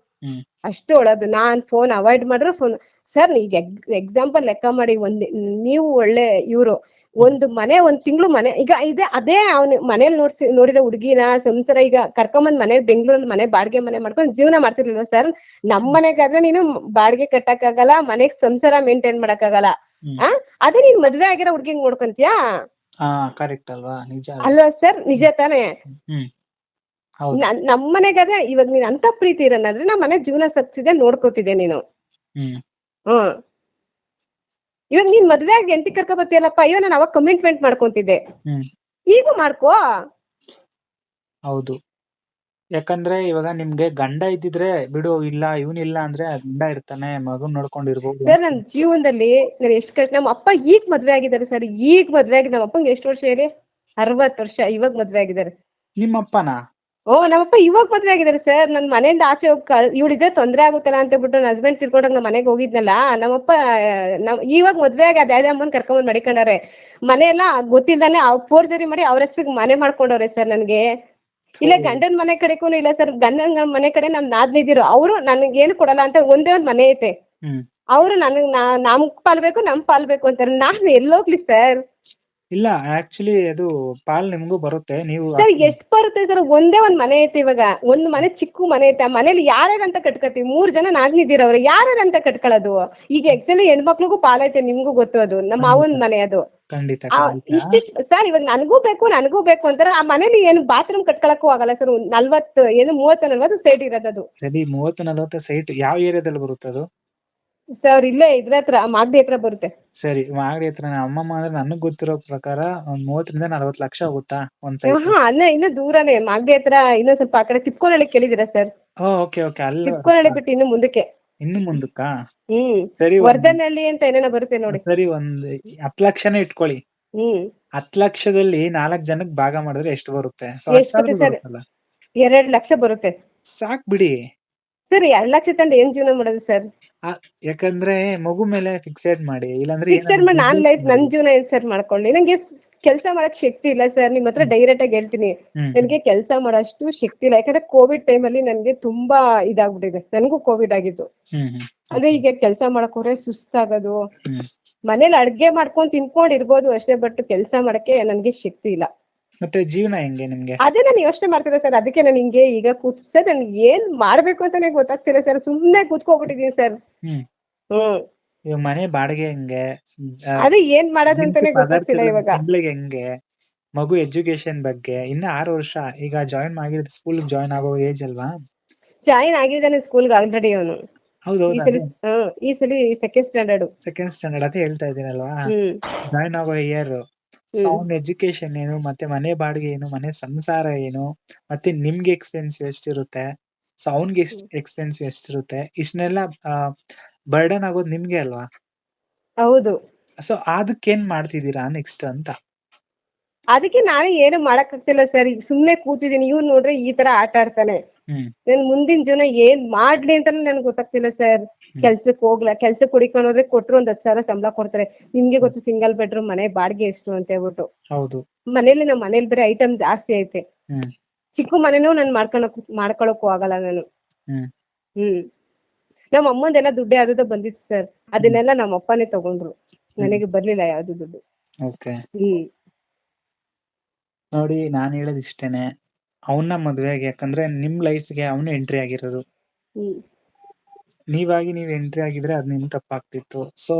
ಅಷ್ಟು ಒಳ್ಳೇದು. ನಾನ್ ಫೋನ್ ಅವಾಯ್ಡ್ ಮಾಡ್ರೆ ಫೋನ್ ಸರ್ ಈಗ ಎಕ್ಸಾಂಪಲ್ ಲೆಕ್ಕ ಮಾಡಿ ಒಂದ್ ನೀವು ಒಳ್ಳೆ ಇವ್ರು. ಒಂದು ಮನೆ ಒಂದ್ ತಿಂಗಳು ಮನೆ. ಈಗ ಇದೆ ಅದೇ ಅವ್ನ ಮನೇಲಿ ನೋಡ್ಸಿ ನೋಡಿರೋ ಹುಡುಗಿನ ಸಂಸಾರ ಈಗ ಕರ್ಕೊಂಬಂದ್ ಮನೆ ಬೆಂಗಳೂರಲ್ಲಿ ಮನೆ ಬಾಡಿಗೆ ಮನೆ ಮಾಡ್ಕೊಂಡು ಜೀವನ ಮಾಡ್ತಿರ್ಲಿಲ್ವ ಸರ್ ನಮ್ ಮನೆಗಾದ್ರೆ ನೀನು ಬಾಡಿಗೆ ಕಟ್ಟಕ್ಕಾಗಲ್ಲ ಮನೆಗ್ ಸಂಸಾರ ಮೇಂಟೈನ್ ಮಾಡಕ್ಕಾಗಲ್ಲ. ಆಗಲ್ಲ ಆ? ಅದೇ ನೀನ್ ಮದ್ವೆ ಆಗಿರೋ ಹುಡ್ಗಿಂಗ್ ನೋಡ್ಕೊಂತೀಯಾ? ಅಲ್ವಾ? ನಿಜ ಅಲ್ವಾ? ಸರ್ ನಿಜ ತಾನೇ. ನಮ್ ಮನೆಗಾದ್ರೆ ಇವಾಗ ನೀನ್ ಅಂತ ಪ್ರೀತಿ ಇರೋನಾದ್ರೆ ನಮ್ ಮನೆ ಜೀವನ ಸತ್ಸಿದೆ ನೋಡ್ಕೋತಿದ್ದೆ ನೀನು. ಹ್ಮ್. ಇವಾಗ ನೀನ್ ಮದ್ವೆ ಆಗಿ ಎಂತಿ ಕರ್ಕ ಬತ್ತೀಯಲ್ಲಪ್ಪ ಅಯ್ಯೋ ನಾನು ಅವಾಗ ಕಮಿಟ್ಮೆಂಟ್ ಮಾಡ್ಕೊಂತಿದ್ದೆ. ಈಗೂ ಮಾಡ್ಕೋ. ಹೌದು. ಯಾಕಂದ್ರೆ ಇವಾಗ ನಿಮ್ಗೆ ಗಂಡ ಇದ್ದಿದ್ರೆ ಬಿಡು ಇಲ್ಲ ಇವನಿಲ್ಲ ಅಂದ್ರೆ ಗಂಡ ಇರ್ತಾನೆ ಮಗನ್ ನೋಡ್ಕೊಂಡಿರ್ಬೋದು. ಸರ್ ನನ್ ಜೀವನದಲ್ಲಿ ನಾನು ಎಷ್ಟ್ ಕಷ್ಟ ನಮ್ಮ ಅಪ್ಪ ಈಗ ಮದ್ವೆ ಆಗಿದ್ದಾರೆ ಸರ್ ಈಗ ಮದ್ವೆ ಆಗಿ ನಮ್ಮ ಅಪ್ಪಂಗೆ ಎಷ್ಟು ವರ್ಷ ಹೇಳಿ? ಅರವತ್ ವರ್ಷ ಇವಾಗ ಮದ್ವೆ ಆಗಿದ್ದಾರೆ. ನಿಮ್ಮಪ್ಪನ? ಓ ನಮ್ಮಪ್ಪ ಇವಾಗ ಮದ್ವೆ ಆಗಿದ್ದಾರೆ ಸರ್ ನನ್ ಮನೆಯಿಂದ ಆಚೆ ಹೋಗಿ ಇವಳಿದ್ರೆ ತೊಂದ್ರೆ ಆಗುತ್ತಲ್ಲ ಅಂತ ಬಿಟ್ಟು ನನ್ನ ಹಸ್ಬೆಂಡ್ ತಿರ್ಕೊಂಡಾಗ ನಮ್ಮ ಮನೆಗೆ ಹೋಗಿದ್ನಲ್ಲ. ನಮ್ಮಪ್ಪ ನಮ್ ಇವಾಗ ಮದ್ವೆ ಆಗಿ ಅದೇ ಅದೇ ಅಮ್ಮನ್ ಕರ್ಕೊಂಡ್ ಮಡಿಕೊಂಡವ್ರೆ. ಮನೆ ಎಲ್ಲ ಗೊತ್ತಿಲ್ದಾನೆ ಫೋರ್ಜರಿ ಮಾಡಿ ಅವ್ರ ಹೆಸ್ರಿಗೆ ಮನೆ ಮಾಡ್ಕೊಂಡವ್ರೆ ಸರ್ ನನ್ಗೆ. ಇಲ್ಲ ಗಂಡನ್ ಮನೆ ಕಡೆಗೂ ಇಲ್ಲ ಸರ್ ಗಂಡನ ಮನೆ ಕಡೆ ನಮ್ ನಾದ್ನಿದಿರು ಅವರು ನನ್ಗೆ ಏನು ಕೊಡಲ್ಲ ಅಂತ ಒಂದೇ ಒಂದ್ ಮನೆ ಐತೆ. ಅವ್ರು ನನಗ್ ನಮ್ ಪಾಲ್ ಬೇಕು ನಮ್ ಪಾಲ್ ಬೇಕು ಅಂತಾರೆ. ನಾನ್ ಎಲ್ಲೋಗ್ಲಿ ಸರ್ ಇಲ್ಲ ಆಕ್ಚುಲಿ ಅದು ಪಾಲ್ ನಿಮ್ಗೂ ಬರುತ್ತೆ ನೀವು ಸರ್ ಎಷ್ಟ್ ಬರುತ್ತೆ ಸರ್? ಒಂದೇ ಒಂದ್ ಮನೆ ಐತೆ ಇವಾಗ. ಒಂದ್ ಮನೆ ಚಿಕ್ಕ ಮನೆ ಐತೆ. ಆ ಮನೇಲಿ ಯಾರ್ಯಾರಂತ ಕಟ್ಕೋತೀವಿ? ಮೂರ್ ಜನ ಯಾರ್ಯಾರ ಅಂತ ಕಟ್ಕೊಳ್ಳೋದು ಈಗ ಎಕ್ಸಲಿ ಹೆಣ್ಮಕ್ಳಿಗೂ ಐತೆ ನಿಮ್ಗೂ ಗೊತ್ತು ಅದು. ನಮ್ಮ ಅವನ್ ಮನೆ ಅದು. ಖಂಡಿತ ಇಷ್ಟಿಷ್ಟ ಸರ್ ಇವಾಗ ನನಗೂ ಬೇಕು ನನಗೂ ಬೇಕು ಅಂತಾರೆ. ಆ ಮನೇಲಿ ಏನು ಬಾತ್ರೂಮ್ ಕಟ್ಕೊಳಕ್ಕೂ ಆಗಲ್ಲ ಸರ್. ನಲ್ವತ್ತು ಏನು ಮೂವತ್ತು ನಲ್ವತ್ತು ಸೈಟ್ ಇರೋದು ಅದು. ಸರಿ ಮೂವತ್ತು ನಲ್ವತ್ತು ಸೈಟ್ ಯಾವ ಏರಿಯಾದಲ್ಲಿ ಬರುತ್ತೆ ಅದು? ಸರ್ ಇಲ್ಲೇ ಇದ್ರ ಹತ್ರ ಮಾಗಡಿ ಹತ್ರ ಬರುತ್ತೆ. ಸರಿ ಮಾಗಡಿ ಹತ್ರ ಅಮ್ಮಮ್ಮ ಅಂದ್ರೆ ನನಗ್ ಗೊತ್ತಿರೋ ಪ್ರಕಾರ ಒಂದ್ ಮೂವತ್ತರಿಂದ ನಲವತ್ತು ಲಕ್ಷ ಆಗುತ್ತಾ ಒಂದ್ ಸೈಟ್ ಹಾ ಇನ್ನೂ ಇನ್ನ ದೂರನೇ. ಮಾಗಡಿ ಹತ್ರ ಇನ್ನೂ ಸ್ವಲ್ಪ ಆ ಕಡೆ ತಿಪ್ಕೊಳ್ಳಿ ಕೇಳಿದಿರ ಸರ್? Okay okay. ಅಲ್ಲ ತಿಪ್ಕೊಳ್ಳಿ ಬಿಟ್ಟು ಇನ್ನು ಮುಂದಕ್ಕೆ. ಇನ್ನು ಮುಂದಕ್ಕ? ಹ್ಮ್. ಸರಿ ಒಂದ್- ವರ್ಧನಹಳ್ಳಿ ಅಂತ ಏನೇನೋ ಬರುತ್ತೆ ನೋಡಿ. ಸರಿ ಒಂದ್ ಹತ್ ಲಕ್ಷನೇ ಇಟ್ಕೊಳ್ಳಿ. ಹ್ಮ್. ಹತ್ ಲಕ್ಷದಲ್ಲಿ ನಾಲ್ಕ್ ಜನಕ್ ಭಾಗ ಮಾಡಿದ್ರೆ ಎಷ್ಟು ಬರುತ್ತೆ? ಎಷ್ಟ್ ಬರುತ್ತೆ? ಎರಡ್ ಲಕ್ಷ ಬರುತ್ತೆ. ಸಾಕ್ ಬಿಡಿ. ಸರ್ ಎರಡ್ ಲಕ್ಷ ತಂಡ ಏನ್ ಜೀವನ ಮಾಡೋದು ಸರ್? ಯಾಕಂದ್ರೆ ಮಗು ಮೇಲೆ ಫಿಕ್ಸೆಡ್ ಮಾಡಿ ಇಲ್ಲಾಂದ್ರೆ ಮಾಡಿ ನಾನ್ ಲೈಫ್ ನನ್. ಜೀವನ ಏನ್ ಸರ್ ಮಾಡ್ಕೊಳ್ಳಿ? ನಂಗೆ ಕೆಲಸ ಮಾಡಕ್ ಶಕ್ತಿ ಇಲ್ಲ ಸರ್ ನಿಮ್ ಹತ್ರ ಡೈರೆಕ್ಟ್ ಆಗಿ ಹೇಳ್ತೀನಿ. ನನ್ಗೆ ಕೆಲಸ ಮಾಡೋಷ್ಟು ಶಕ್ತಿ ಇಲ್ಲ. ಯಾಕಂದ್ರೆ ಕೋವಿಡ್ ಟೈಮ್ ಅಲ್ಲಿ ನನ್ಗೆ ತುಂಬಾ ಇದಾಗ್ಬಿಟ್ಟಿದೆ. ನನಗೂ ಕೋವಿಡ್ ಆಗಿದ್ದು. ಅಂದ್ರೆ ಈಗ ಕೆಲಸ ಮಾಡಕ್ ಹೋದ್ರೆ ಸುಸ್ತಾಗೋದು. ಮನೇಲಿ ಅಡ್ಗೆ ಮಾಡ್ಕೊಂಡ್ ತಿನ್ಕೊಂಡ್ ಇರ್ಬೋದು ಅಷ್ಟೇ ಬಟ್ ಕೆಲಸ ಮಾಡಕ್ಕೆ ನನ್ಗೆ ಶಕ್ತಿ ಇಲ್ಲ. ಮತ್ತೆ ಜೀವನ ಹೆಂಗೆ ನಿಮ್ಗೆ? ಅದೇ ನಾನು ಯೋಚನೆ ಮಾಡ್ತಿದ್ದೆ ಸರ್ ಅದಕ್ಕೆ ನಾನು ಹಿಂಗೆ ಈಗ ಕೂತ್ ಸರ್ ನನ್ ಏನ್ ಮಾಡ್ಬೇಕು ಅಂತಾನೆ ಗೊತ್ತಾಗ್ತಿಲ್ಲ ಸರ್ ಸುಮ್ನೆ ಕೂತ್ಕೊಬಿಟ್ಟಿದೀನಿ ಸರ್. ಹ್ಮ್. ಮನೆ ಬಾಡಿಗೆ ಹೆಂಗೆ? ಆ, ಅದೇ ಏನ್ ಮಾಡೋದು ಅಂತಾನೆ ಗೊತ್ತಾಗ್ತಿಲ್ಲ ಇವಾಗ. ತಿಂಗ್ಳಿಗೆ ಹೆಂಗೆ? ಮಗು ಎಜುಕೇಶನ್ ಬಗ್ಗೆ ಇನ್ನ ಆರು ವರ್ಷ ಈಗ ಜಾಯಿನ್ ಆಗಿರೋದು ಸ್ಕೂಲ್ ಜಾಯಿನ್ ಆಗೋ ಏಜ್ ಅಲ್ವಾ? ಜಾಯಿನ್ ಆಗಿದ್ದಾನೆ ಸ್ಕೂಲ್ಗೆ ಆಲ್ರೆಡಿ ಅವನು. ಈ ಹೌದೌದು? ಸಲ ಹ್ಮ್ ಈ ಸಲ ಸೆಕೆಂಡ್ ಸ್ಟ್ಯಾಂಡರ್ಡ್ ಸೆಕೆಂಡ್ ಸ್ಟ್ಯಾಂಡರ್ಡ್ ಅಂತ ಹೇಳ್ತಾ ಇದೀನಲ್ವಾ ಹ್ಮ್. ಜಾಯಿನ್ ಆಗೋ ಇಯರ್ ಸೊ ಹ್ಮ್. ಎಜುಕೇಶನ್ ಏನು ಮತ್ತೆ ಮನೆ ಬಾಡಿಗೆ ಏನು ಮನೆ ಸಂಸಾರ ಏನು ಮತ್ತೆ ನಿಮ್ಗೆ ಎಕ್ಸ್ಪೆನ್ಸಿವ್ ಎಷ್ಟಿರುತ್ತೆ ಸೊ ಅವ್ನ್ಗೆ ಎಷ್ಟ್ ಎಕ್ಸ್ಪೆನ್ಸಿವ್ ಎಷ್ಟಿರುತ್ತೆ ಇಷ್ಟನ್ನೆಲ್ಲ ಬರ್ಡನ್ ಆಗೋದು ನಿಮ್ಗೆ ಅಲ್ವಾ? ಹೌದು. ಸೊ ಅದಕ್ಕೇನ್ ಮಾಡ್ತಿದೀರಾ ನೆಕ್ಸ್ಟ್ ಅಂತ? ಅದಕ್ಕೆ ನಾನು ಏನು ಮಾಡಕ್ ಆಗ್ತಿಲ್ಲ ಸರ್. ಈಗ ಸುಮ್ನೆ ಕೂತಿದ್ದೀನಿ. ಇವ್ನು ನೋಡ್ರೆ ಈ ತರ ಆಟ ಆಡ್ತಾನೆ. ನನ್ ಮುಂದಿನ ಜೀವನ ಏನ್ ಮಾಡ್ಲಿ ಅಂತಾನೆ ನನ್ಗೆ ಗೊತ್ತಾಗ್ತಿಲ್ಲ ಸರ್. ಕೆಲ್ಸಕ್ ಹೋಗ್ಲಾ ಕೆಲ್ಸಕ್ ಹುಡಿಕೊಂಡು ಹೋದ್ರೆ ಕೊಟ್ರು ಒಂದ್ ಹತ್ತು ಸಾವಿರ ಸಂಬಳ ಕೊಡ್ತಾರೆ. ನಿಮ್ಗೆ ಗೊತ್ತು ಸಿಂಗಲ್ ಬೆಡ್ರೂಮ್ ಮನೆ ಬಾಡಿಗೆ ಎಷ್ಟು ಅಂತ ಹೇಳ್ಬಿಟ್ಟು. ಹೌದು. ಮನೇಲಿ ನಮ್ಮ ಮನೇಲಿ ಬೇರೆ ಐಟಮ್ ಜಾಸ್ತಿ ಐತೆ. ಚಿಕ್ಕ ಮನೆನೂ ನಾನ್ ಮಾಡ್ಕೊಳಕ್ ಮಾಡ್ಕೊಳಕ್ಕೂ ಆಗಲ್ಲ ನಾನು. ಹ್ಮ್. ನಮ್ಮ ಅಮ್ಮಂದೆಲ್ಲ ದುಡ್ಡೇ ಯಾವ್ದು ಬಂದಿತ್ತು ಸರ್. ಅದನ್ನೆಲ್ಲ ನಮ್ಮ ಅಪ್ಪನೇ ತಗೊಂಡ್ರು. ನನಗೆ ಬರ್ಲಿಲ್ಲ ಯಾವ್ದು ದುಡ್ಡು. ಹ್ಮ್. ನೋಡಿ ನಾನು ಹೇಳೋದು ಇಷ್ಟೇನೆ ಅವನ್ನ ಮದ್ವೆಗೆ ಯಾಕಂದ್ರೆ ನಿಮ್ ಲೈಫ್ಗೆ ಅವನು ಎಂಟ್ರಿ ಆಗಿರೋದು. ನೀವಾಗಿ ನೀವ್ ಎಂಟ್ರಿ ಆಗಿದ್ರೆ ಅದ್ ನಿಮ್ ತಪ್ಪಾಗ್ತಿತ್ತು. ಸೊ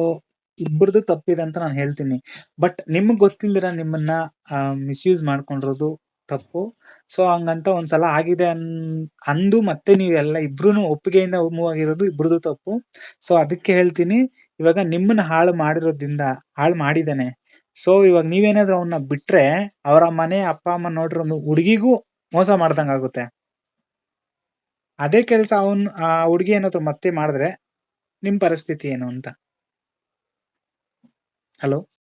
ಇಬ್ಬರದು ತಪ್ಪಿದೆ ಅಂತ ನಾನು ಹೇಳ್ತೀನಿ. ಬಟ್ ನಿಮ್ಗ್ ಗೊತ್ತಿಲ್ದಿರ ನಿಮ್ಮನ್ನ ಮಿಸ್ಯೂಸ್ ಮಾಡ್ಕೊಂಡಿರೋದು ತಪ್ಪು. ಸೊ ಹಂಗಂತ ಒಂದ್ಸಲ ಆಗಿದೆ ಅನ್ ಅಂದು ಮತ್ತೆ ನೀವೆಲ್ಲ ಇಬ್ರುನು ಒಪ್ಪಿಗೆಯಿಂದ ಮೂವ್ ಆಗಿರೋದು ಇಬ್ರದು ತಪ್ಪು. ಸೊ ಅದಕ್ಕೆ ಹೇಳ್ತೀನಿ ಇವಾಗ ನಿಮ್ಮನ್ನ ಹಾಳು ಮಾಡಿರೋದ್ರಿಂದ ಹಾಳು ಮಾಡಿದಾನೆ ಸೊ ಇವಾಗ ನೀವೇನಾದ್ರೂ ಅವನ್ನ ಬಿಟ್ರೆ ಅವರ ಮನೆ ಅಪ್ಪ ಅಮ್ಮ ನೋಡ್ರಿ ಒಂದು ಹುಡುಗಿಗೂ ಮೋಸ ಮಾಡ್ದಂಗ್ ಆಗುತ್ತೆ. ಅದೇ ಕೆಲ್ಸ ಅವನ್, ಆ ಹುಡುಗಿ ಏನಾದ್ರು ಮತ್ತೆ ಮಾಡಿದ್ರೆ ನಿಮ್ ಪರಿಸ್ಥಿತಿ ಏನು ಅಂತ? ಹಲೋ